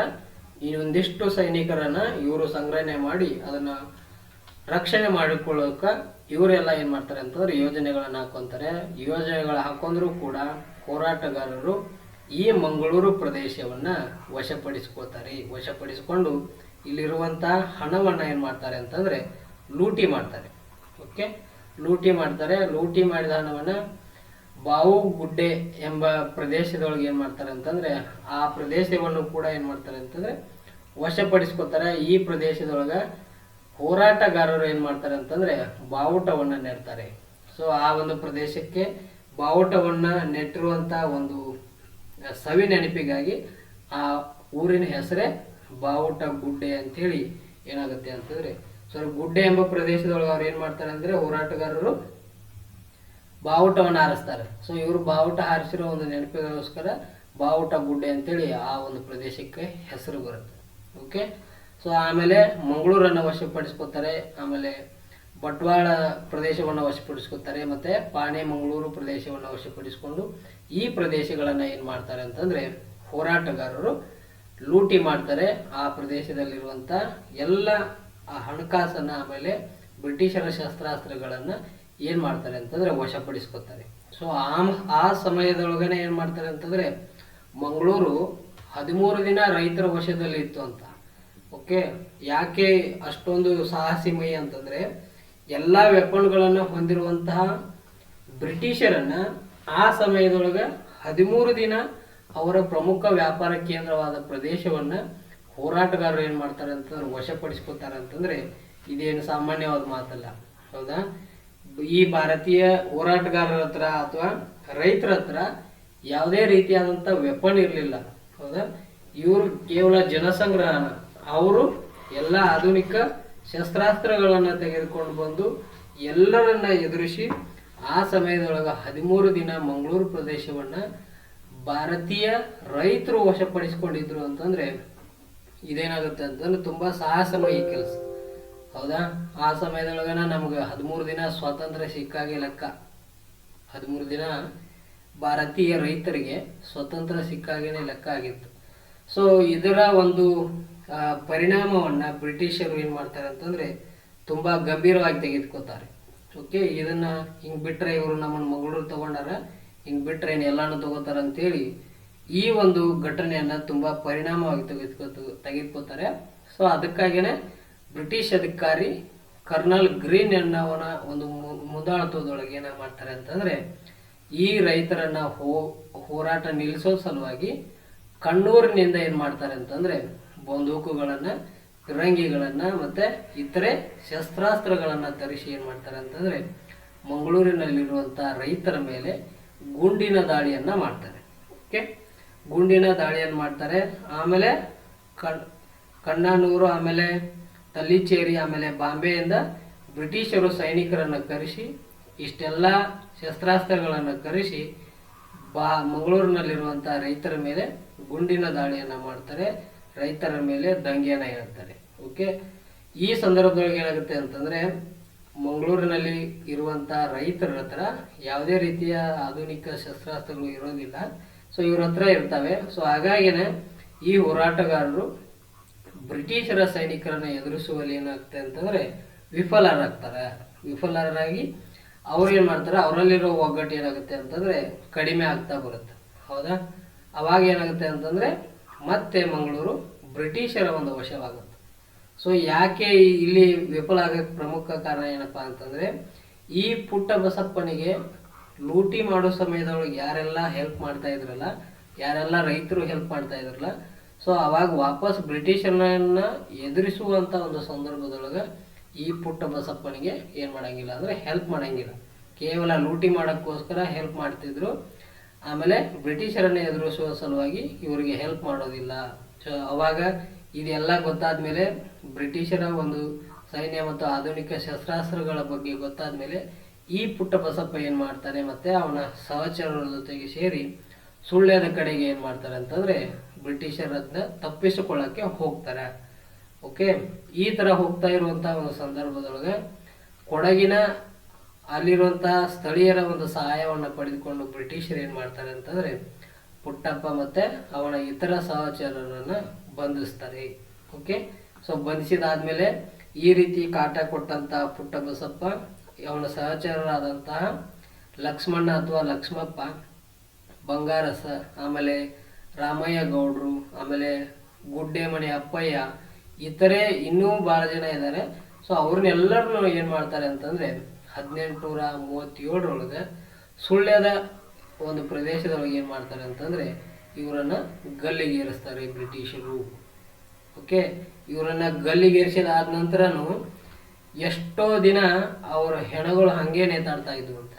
ಈ ಒಂದಿಷ್ಟು ಸೈನಿಕರನ್ನು ಇವರು ಸಂಗ್ರಹಣೆ ಮಾಡಿ ಅದನ್ನು ರಕ್ಷಣೆ ಮಾಡಿಕೊಳ್ಳೋಕ ಇವರೆಲ್ಲ ಏನು ಮಾಡ್ತಾರೆ ಅಂತಂದ್ರೆ ಯೋಜನೆಗಳನ್ನು ಹಾಕೊತಾರೆ. ಯೋಜನೆಗಳ ಹಾಕೊಂಡ್ರೂ ಕೂಡ ಹೋರಾಟಗಾರರು ಈ ಮಂಗಳೂರು ಪ್ರದೇಶವನ್ನು ವಶಪಡಿಸ್ಕೋತಾರೆ ವಶಪಡಿಸಿಕೊಂಡು ಇಲ್ಲಿರುವಂತಹ ಹಣವನ್ನ ಏನು ಮಾಡ್ತಾರೆ ಅಂತಂದ್ರೆ ಲೂಟಿ ಮಾಡ್ತಾರೆ. ಓಕೆ ಲೂಟಿ ಮಾಡ್ತಾರೆ. ಲೂಟಿ ಮಾಡಿದ ಹಣವನ್ನ ಬಾವು ಗುಡ್ಡೆ ಎಂಬ ಪ್ರದೇಶದೊಳಗೆ ಏನು ಮಾಡ್ತಾರೆ ಅಂತಂದ್ರೆ ಆ ಪ್ರದೇಶವನ್ನು ಕೂಡ ಏನ್ ಮಾಡ್ತಾರೆ ಅಂತಂದ್ರೆ ವಶಪಡಿಸ್ಕೋತಾರೆ ಈ ಪ್ರದೇಶದೊಳಗ ಹೋರಾಟಗಾರರು ಏನು ಮಾಡ್ತಾರೆ ಅಂತಂದ್ರೆ ಬಾವುಟವನ್ನ ನೆಡ್ತಾರೆ. ಸೊ ಆ ಒಂದು ಪ್ರದೇಶಕ್ಕೆ ಬಾವುಟವನ್ನ ನೆಟ್ಟಿರುವಂಥ ಒಂದು ಸವಿ ನೆನಪಿಗಾಗಿ ಆ ಊರಿನ ಹೆಸರೇ ಬಾವುಟ ಗುಡ್ಡೆ ಅಂತೇಳಿ ಏನಾಗುತ್ತೆ ಅಂತಂದ್ರೆ ಸೊ ಗುಡ್ಡೆ ಎಂಬ ಪ್ರದೇಶದೊಳಗೆ ಅವ್ರು ಏನ್ ಮಾಡ್ತಾರೆ ಅಂದ್ರೆ ಹೋರಾಟಗಾರರು ಬಾವುಟವನ್ನು ಹಾರಿಸ್ತಾರೆ. ಸೊ ಇವರು ಬಾವುಟ ಹಾರಿಸಿರೋ ಒಂದು ನೆನಪಿಗೋಸ್ಕರ ಬಾವುಟ ಗುಡ್ಡೆ ಅಂತೇಳಿ ಆ ಒಂದು ಪ್ರದೇಶಕ್ಕೆ ಹೆಸರು ಬರುತ್ತೆ. ಓಕೆ ಸೊ ಆಮೇಲೆ ಮಂಗಳೂರನ್ನ ವಶಪಡಿಸ್ಕೊತಾರೆ, ಆಮೇಲೆ ಬಟ್ವಾಳ ಪ್ರದೇಶವನ್ನು ವಶಪಡಿಸ್ಕೊತಾರೆ, ಮತ್ತೆ ಪಾಣೆ ಮಂಗಳೂರು ಪ್ರದೇಶವನ್ನು ವಶಪಡಿಸಿಕೊಂಡು ಈ ಪ್ರದೇಶಗಳನ್ನ ಏನ್ ಮಾಡ್ತಾರೆ ಅಂತಂದ್ರೆ ಹೋರಾಟಗಾರರು ಲೂಟಿ ಮಾಡ್ತಾರೆ ಆ ಪ್ರದೇಶದಲ್ಲಿರುವಂತ ಎಲ್ಲ ಆ ಹಣಕಾಸನ್ನ ಆಮೇಲೆ ಬ್ರಿಟಿಷರ ಶಸ್ತ್ರಾಸ್ತ್ರಗಳನ್ನ ಏನ್ ಮಾಡ್ತಾರೆ ಅಂತಂದ್ರೆ ವಶಪಡಿಸ್ಕೋತಾರೆ. ಸೊ ಆ ಆ ಸಮಯದೊಳಗನೆ ಏನ್ ಮಾಡ್ತಾರೆ ಅಂತಂದ್ರೆ ಮಂಗಳೂರು ಹದಿಮೂರು ದಿನ ರೈತರ ವಶದಲ್ಲಿ ಇತ್ತು ಅಂತ. ಓಕೆ ಯಾಕೆ ಅಷ್ಟೊಂದು ಸಾಹಸಿಮಯ ಅಂತಂದ್ರೆ ಎಲ್ಲ ವೆಪನ್ಗಳನ್ನು ಹೊಂದಿರುವಂತಹ ಬ್ರಿಟಿಷರನ್ನ ಆ ಸಮಯದೊಳಗ ಹದಿಮೂರು ದಿನ ಅವರ ಪ್ರಮುಖ ವ್ಯಾಪಾರ ಕೇಂದ್ರವಾದ ಪ್ರದೇಶವನ್ನ ಹೋರಾಟಗಾರರು ಏನ್ ಮಾಡ್ತಾರೆ ಅಂತಂದ್ರೆ ವಶಪಡಿಸ್ಕೊತಾರೆ ಅಂತಂದ್ರೆ ಇದೇನು ಸಾಮಾನ್ಯವಾದ ಮಾತಲ್ಲ. ಹೌದಾ? ಈ ಭಾರತೀಯ ಹೋರಾಟಗಾರರ ಹತ್ರ ಅಥವಾ ರೈತರ ಹತ್ರ ಯಾವುದೇ ರೀತಿಯಾದಂತ ವೆಪನ್ ಇರಲಿಲ್ಲ. ಹೌದಾ? ಇವರು ಕೇವಲ ಜನಸಂಗ್ರಹಣ ಅವರು ಎಲ್ಲ ಆಧುನಿಕ ಶಸ್ತ್ರಾಸ್ತ್ರಗಳನ್ನ ತೆಗೆದುಕೊಂಡು ಬಂದು ಎಲ್ಲರನ್ನ ಎದುರಿಸಿ ಆ ಸಮಯದೊಳಗ ಹದಿಮೂರು ದಿನ ಮಂಗಳೂರು ಪ್ರದೇಶವನ್ನ ಭಾರತೀಯ ರೈತರು ವಶಪಡಿಸಿಕೊಂಡಿದ್ರು ಅಂತಂದ್ರೆ ಇದೇನಾಗುತ್ತೆ ಅಂತಂದ್ರೆ ತುಂಬಾ ಸಾಹಸಮಯ ಕೆಲಸ. ಹೌದಾ? ಆ ಸಮಯದೊಳಗನ ನಮ್ಗೆ ಹದಿಮೂರು ದಿನ ಸ್ವಾತಂತ್ರ್ಯ ಸಿಕ್ಕಾಗೆ ಲೆಕ್ಕ. ಹದಿಮೂರು ದಿನ ಭಾರತೀಯ ರೈತರಿಗೆ ಸ್ವತಂತ್ರ ಸಿಕ್ಕಾಗೇನೆ ಲೆಕ್ಕ ಆಗಿತ್ತು. ಸೊ ಇದರ ಒಂದು ಪರಿಣಾಮವನ್ನ ಬ್ರಿಟಿಷರು ಏನ್ ಮಾಡ್ತಾರೆ ಅಂತಂದ್ರೆ ತುಂಬಾ ಗಂಭೀರವಾಗಿ ತೆಗೆದುಕೋತಾರೆ ಓಕೆ ಇದನ್ನ ಹಿಂಗ್ ಬಿಟ್ರೆ ಇವರು ನಮ್ಮನ್ನ ಮಗಳೂರು ತಗೊಂಡಾರ ಹಿಂಗ್ ಬಿಟ್ರೆ ಏನ್ ಎಲ್ಲಾನು ತಗೋತಾರ ಅಂತೇಳಿ ಈ ಒಂದು ಘಟನೆಯನ್ನ ತುಂಬಾ ಪರಿಣಾಮವಾಗಿ ತೆಗೆದುಕೋ ತೆಗೆದುಕೋತಾರೆ ಸೊ ಅದಕ್ಕಾಗಿನೇ ಬ್ರಿಟಿಷ್ ಅಧಿಕಾರಿ ಕರ್ನಲ್ ಗ್ರೀನ್ ಎನ್ನವನ ಒಂದು ಮುದಾಳತ್ವದೊಳಗೆ ಏನ ಮಾಡ್ತಾರೆ ಅಂತಂದ್ರೆ ಈ ರೈತರನ್ನ ಹೋ, ಹೋರಾಟ ನಿಲ್ಲಿಸೋ ಸಲುವಾಗಿ ಕಣ್ಣೂರಿನಿಂದ ಏನ್ ಮಾಡ್ತಾರೆ ಅಂತಂದ್ರೆ ಬಂದೂಕುಗಳನ್ನ ಫಿರಂಗಿಗಳನ್ನ ಮತ್ತೆ ಇತರೆ ಶಸ್ತ್ರಾಸ್ತ್ರಗಳನ್ನ ತರಿಸಿ ಏನ್ ಮಾಡ್ತಾರೆ ಅಂತಂದ್ರೆ ಮಂಗಳೂರಿನಲ್ಲಿರುವಂತ ರೈತರ ಮೇಲೆ ಗುಂಡಿನ ದಾಳಿಯನ್ನ ಮಾಡ್ತಾರೆ. ಓಕೆ ಗುಂಡಿನ ದಾಳಿಯನ್ನು ಮಾಡ್ತಾರೆ. ಆಮೇಲೆ ಕಣ್, ಕಣ್ಣನೂರು, ಆಮೇಲೆ ತಲ್ಲಿಚೇರಿ, ಆಮೇಲೆ ಬಾಂಬೆಯಿಂದ ಬ್ರಿಟಿಷರು ಸೈನಿಕರನ್ನು ಕರೆಸಿ, ಇಷ್ಟೆಲ್ಲ ಶಸ್ತ್ರಾಸ್ತ್ರಗಳನ್ನು ಕರೆಸಿ, ಬಾ ಮಂಗಳೂರಿನಲ್ಲಿರುವಂಥ ರೈತರ ಮೇಲೆ ಗುಂಡಿನ ದಾಳಿಯನ್ನು ಮಾಡ್ತಾರೆ. ರೈತರ ಮೇಲೆ ದಂಗೆಯನ್ನು ಹೇಳ್ತಾರೆ. ಓಕೆ ಈ ಸಂದರ್ಭದೊಳಗೆ ಏನಾಗುತ್ತೆ ಅಂತಂದ್ರೆ ಮಂಗಳೂರಿನಲ್ಲಿ ಇರುವಂಥ ರೈತರ ಹತ್ರ ಯಾವುದೇ ರೀತಿಯ ಆಧುನಿಕ ಶಸ್ತ್ರಾಸ್ತ್ರಗಳು ಇರೋದಿಲ್ಲ. ಸೊ ಇವ್ರ ಹತ್ರ ಇರ್ತವೆ. ಸೊ ಹಾಗಾಗಿನೇ ಈ ಹೋರಾಟಗಾರರು ಬ್ರಿಟಿಷರ ಸೈನಿಕರನ್ನ ಎದುರಿಸುವಲ್ಲಿ ಏನಾಗುತ್ತೆ ಅಂತಂದ್ರೆ ವಿಫಲರಾಗ್ತಾರೆ. ವಿಫಲರಾಗಿ ಅವ್ರು ಏನು ಮಾಡ್ತಾರೆ? ಅವರಲ್ಲಿರೋ ಒಗ್ಗಟ್ಟು ಏನಾಗುತ್ತೆ ಅಂತಂದ್ರೆ ಕಡಿಮೆ ಆಗ್ತಾ ಬರುತ್ತೆ. ಹೌದಾ? ಅವಾಗ ಏನಾಗುತ್ತೆ ಅಂತಂದ್ರೆ ಮತ್ತೆ ಮಂಗಳೂರು ಬ್ರಿಟಿಷರ ಒಂದು ವಶವಾಗುತ್ತೆ. ಸೊ ಯಾಕೆ ಇಲ್ಲಿ ವಿಫಲ ಆಗಕ್ಕೆ ಪ್ರಮುಖ ಕಾರಣ ಏನಪ್ಪ ಅಂತಂದರೆ, ಈ ಪುಟ್ಟ ಬಸಪ್ಪನಿಗೆ ಲೂಟಿ ಮಾಡೋ ಸಮಯದೊಳಗೆ ಯಾರೆಲ್ಲ ಹೆಲ್ಪ್ ಮಾಡ್ತಾ ಇದ್ರಲ್ಲ, ಯಾರೆಲ್ಲ ರೈತರು ಹೆಲ್ಪ್ ಮಾಡ್ತಾ ಇದ್ರಲ್ಲ ಸೊ ಅವಾಗ ವಾಪಸ್ ಬ್ರಿಟಿಷರನ್ನ ಎದುರಿಸುವಂಥ ಒಂದು ಸಂದರ್ಭದೊಳಗೆ ಈ ಪುಟ್ಟ ಬಸಪ್ಪನಿಗೆ ಏನು ಮಾಡೋಂಗಿಲ್ಲ ಅಂದ್ರೆ ಹೆಲ್ಪ್ ಮಾಡಂಗಿಲ್ಲ. ಕೇವಲ ಲೂಟಿ ಮಾಡೋಕ್ಕೋಸ್ಕರ ಹೆಲ್ಪ್ ಮಾಡ್ತಿದ್ರು. ಆಮೇಲೆ ಬ್ರಿಟಿಷರನ್ನ ಎದುರಿಸುವ ಸಲುವಾಗಿ ಇವರಿಗೆ ಹೆಲ್ಪ್ ಮಾಡೋದಿಲ್ಲ. ಸೊ ಅವಾಗ ಇದೆಲ್ಲ ಗೊತ್ತಾದ ಮೇಲೆ ಬ್ರಿಟಿಷರ ಒಂದು ಸೈನ್ಯ ಮತ್ತು ಆಧುನಿಕ ಶಸ್ತ್ರಾಸ್ತ್ರಗಳ ಬಗ್ಗೆ ಗೊತ್ತಾದ್ಮೇಲೆ ಈ ಪುಟ್ಟ ಬಸಪ್ಪ ಏನ್ ಮಾಡ್ತಾನೆ ಮತ್ತೆ ಅವನ ಸಹಚರರ ಜೊತೆಗೆ ಸೇರಿ ಸುಳ್ಳ್ಯದ ಕಡೆಗೆ ಏನು ಮಾಡ್ತಾರೆ ಅಂತಂದ್ರೆ ಬ್ರಿಟಿಷರನ್ನ ತಪ್ಪಿಸಿಕೊಳ್ಳಕ್ಕೆ ಹೋಗ್ತಾರೆ. ಓಕೆ ಈ ತರ ಹೋಗ್ತಾ ಇರುವಂಥ ಒಂದು ಸಂದರ್ಭದೊಳಗೆ ಕೊಡಗಿನ ಅಲ್ಲಿರುವಂತಹ ಸ್ಥಳೀಯರ ಒಂದು ಸಹಾಯವನ್ನ ಪಡೆದುಕೊಂಡು ಬ್ರಿಟಿಷರು ಏನು ಮಾಡ್ತಾರೆ ಅಂತಂದ್ರೆ ಪುಟ್ಟಪ್ಪ ಮತ್ತೆ ಅವನ ಇತರ ಸಹಚರರನ್ನ ಬಂಧಿಸ್ತಾರೆ. ಓಕೆ ಸೊ ಬಂಧಿಸಿದಾದ್ಮೇಲೆ ಈ ರೀತಿ ಕಾಟ ಕೊಟ್ಟಂತಹ ಪುಟ್ಟ ಬಸಪ್ಪ ಅವನ ಸಹಚರರಾದಂತಹ ಲಕ್ಷ್ಮಣ್ಣ ಅಥವಾ ಲಕ್ಷ್ಮಪ್ಪ ಬಂಗಾರಸ ಆಮೇಲೆ ರಾಮಯ್ಯ ಗೌಡ್ರು, ಆಮೇಲೆ ಗುಡ್ಡೆಮಣಿ ಅಪ್ಪಯ್ಯ, ಇತರೆ ಇನ್ನೂ ಭಾಳ ಜನ ಇದ್ದಾರೆ ಸೊ ಅವ್ರನ್ನೆಲ್ಲರನ್ನು ಏನ್ ಮಾಡ್ತಾರೆ ಅಂತಂದ್ರೆ ಹದಿನೆಂಟುನೂರ ಮೂವತ್ತೇಳರೊಳಗೆ ಸುಳ್ಯದ ಒಂದು ಪ್ರದೇಶದೊಳಗೆ ಏನ್ ಮಾಡ್ತಾರೆ ಅಂತಂದ್ರೆ ಇವರನ್ನ ಗಲ್ಲಿಗೇರಿಸ್ತಾರೆ ಬ್ರಿಟಿಷರು. ಓಕೆ? ಇವರನ್ನ ಗಲ್ಲಿಗೇರಿಸಿದಾದ ನಂತರನು ಎಷ್ಟೋ ದಿನ ಅವರ ಹೆಣಗಳು ಹಂಗೆ ನೇತಾಡ್ತಾ ಇದ್ವು ಅಂತ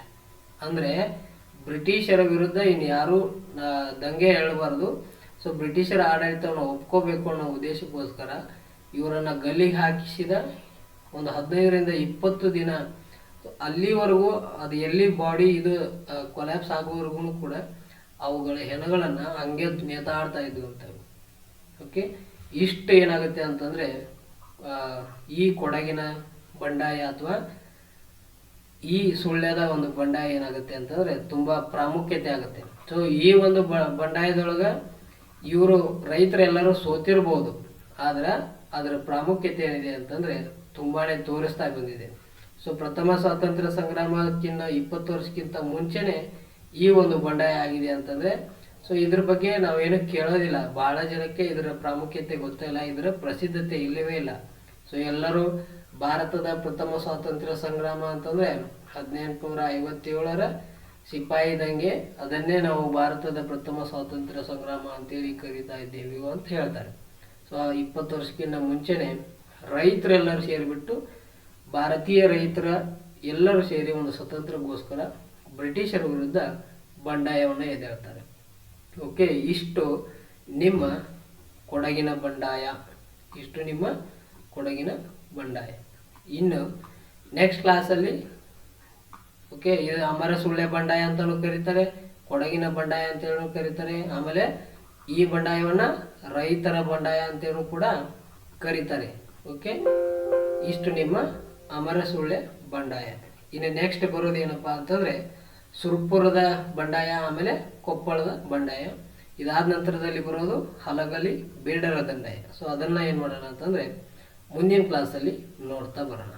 ಅಂದ್ರೆ ಬ್ರಿಟಿಷರ ವಿರುದ್ಧ ಇನ್ ಯಾರು ದಂಗೆ ಹೇಳಬಾರ್ದು. ಸೊ, ಬ್ರಿಟಿಷರ ಆಡಳಿತವನ್ನು ಒಪ್ಕೋಬೇಕು ಅನ್ನೋ ಉದ್ದೇಶಕ್ಕೋಸ್ಕರ ಇವರನ್ನ ಗಲ್ಲಿಗೆ ಹಾಕಿಸಿದ ಒಂದು ಹದಿನೈದರಿಂದ ಇಪ್ಪತ್ತು ದಿನ. ಅಲ್ಲಿವರೆಗೂ ಅದು ಎಲ್ಲಿ ಬಾಡಿ ಇದು ಕೊಲ್ಯಾಪ್ಸ್ ಆಗೋವರೆಗೂ ಕೂಡ ಅವುಗಳ ಹೆಣಗಳನ್ನು ಹಂಗೆ ನೇತಾಡ್ತಾ ಇದ್ವು ಅಂತ ಓಕೆ ಇಷ್ಟು ಏನಾಗುತ್ತೆ ಅಂತಂದ್ರೆ ಈ ಕೊಡಗಿನ ಬಂಡಾಯ ಅಥವಾ ಈ ಸುಳ್ಯದ ಒಂದು ಬಂಡಾಯ ಏನಾಗುತ್ತೆ ಅಂತಂದ್ರೆ ತುಂಬಾ ಪ್ರಾಮುಖ್ಯತೆ ಆಗುತ್ತೆ. ಸೊ ಈ ಒಂದು ಬ- ಬಂಡಾಯದೊಳಗ ಇವರು ರೈತರೆಲ್ಲರೂ ಸೋತಿರ್ಬೋದು. ಆದರೆ ಅದರ ಪ್ರಾಮುಖ್ಯತೆ ಏನಿದೆ ಅಂತಂದ್ರೆ ತುಂಬಾನೇ ತೋರಿಸ್ತಾ ಬಂದಿದೆ. ಸೊ ಪ್ರಥಮ ಸ್ವಾತಂತ್ರ್ಯ ಸಂಗ್ರಾಮಕ್ಕಿಂತ ಇಪ್ಪತ್ತು ವರ್ಷಕ್ಕಿಂತ ಮುಂಚೆನೆ ಈ ಒಂದು ಬಂಡಾಯ ಆಗಿದೆ ಅಂತಂದ್ರೆ ಸೊ ಇದ್ರ ಬಗ್ಗೆ ನಾವೇನು ಕೇಳೋದಿಲ್ಲ. ಬಹಳ ಜನಕ್ಕೆ ಇದರ ಪ್ರಾಮುಖ್ಯತೆ ಗೊತ್ತಿಲ್ಲ ಇದರ ಪ್ರಸಿದ್ಧತೆ ಇಲ್ಲವೇ ಇಲ್ಲ. ಸೊ ಎಲ್ಲರೂ ಭಾರತದ ಪ್ರಥಮ ಸ್ವಾತಂತ್ರ್ಯ ಸಂಗ್ರಾಮ ಅಂತಂದ್ರೆ ಹದಿನೆಂಟುನೂರ ಐವತ್ತೇಳರ ಸಿಪಾಯಿ ದಂಗೆ ಅದನ್ನೇ ನಾವು ಭಾರತದ ಪ್ರಥಮ ಸ್ವಾತಂತ್ರ್ಯ ಸಂಗ್ರಾಮ ಅಂತೇಳಿ ಕರೀತಾ ಇದ್ದೇವೆ ಅಂತ ಹೇಳ್ತಾರೆ. ಸೊ ಇಪ್ಪತ್ತು ವರ್ಷಕ್ಕಿಂತ ಮುಂಚೆನೆ ರೈತರೆಲ್ಲರೂ ಸೇರಿಬಿಟ್ಟು, ಭಾರತೀಯ ರೈತರ ಎಲ್ಲರೂ ಸೇರಿ ಒಂದು ಸ್ವತಂತ್ರಕ್ಕೋಸ್ಕರ ಬ್ರಿಟಿಷರ ವಿರುದ್ಧ ಬಂಡಾಯವನ್ನು ಎದ್ದೇಳ್ತಾರೆ ಓಕೆ, ಇಷ್ಟು ನಿಮ್ಮ ಕೊಡಗಿನ ಬಂಡಾಯ, ಇಷ್ಟು ನಿಮ್ಮ ಕೊಡಗಿನ ಬಂಡಾಯ. ಇನ್ನು ನೆಕ್ಸ್ಟ್ ಕ್ಲಾಸಲ್ಲಿ ಓಕೆ, ಇದು ಅಮರ ಸುಳ್ಳೆ ಬಂಡಾಯ ಅಂತಲೂ ಕರೀತಾರೆ, ಕೊಡಗಿನ ಬಂಡಾಯ ಅಂತೇಳಿ ಕರೀತಾರೆ, ಆಮೇಲೆ ಈ ಬಂಡಾಯವನ್ನ ರೈತರ ಬಂಡಾಯ ಅಂತೇಳಿ ಕೂಡ ಕರೀತಾರೆ. ಓಕೆ, ಇಷ್ಟು ನಿಮ್ಮ ಅಮರ ಸುಳ್ಳೆ ಬಂಡಾಯ. ಇನ್ನು ನೆಕ್ಸ್ಟ್ ಬರೋದೇನಪ್ಪ ಅಂತಂದರೆ ಅಂತಂದ್ರೆ ಸುರ್ಪುರದ ಬಂಡಾಯ, ಆಮೇಲೆ ಕೊಪ್ಪಳದ ಬಂಡಾಯ. ಇದಾದ ನಂತರದಲ್ಲಿ ಬರೋದು ಹಲಗಲಿ, ಬೇಡರ ಬಂಡಾಯ ಸೊ ಅದನ್ನ ಏನು ಮಾಡೋಣ ಅಂತಂದ್ರೆ ಮುಂದಿನ ಕ್ಲಾಸಲ್ಲಿ ನೋಡ್ತಾ ಬರೋಣ.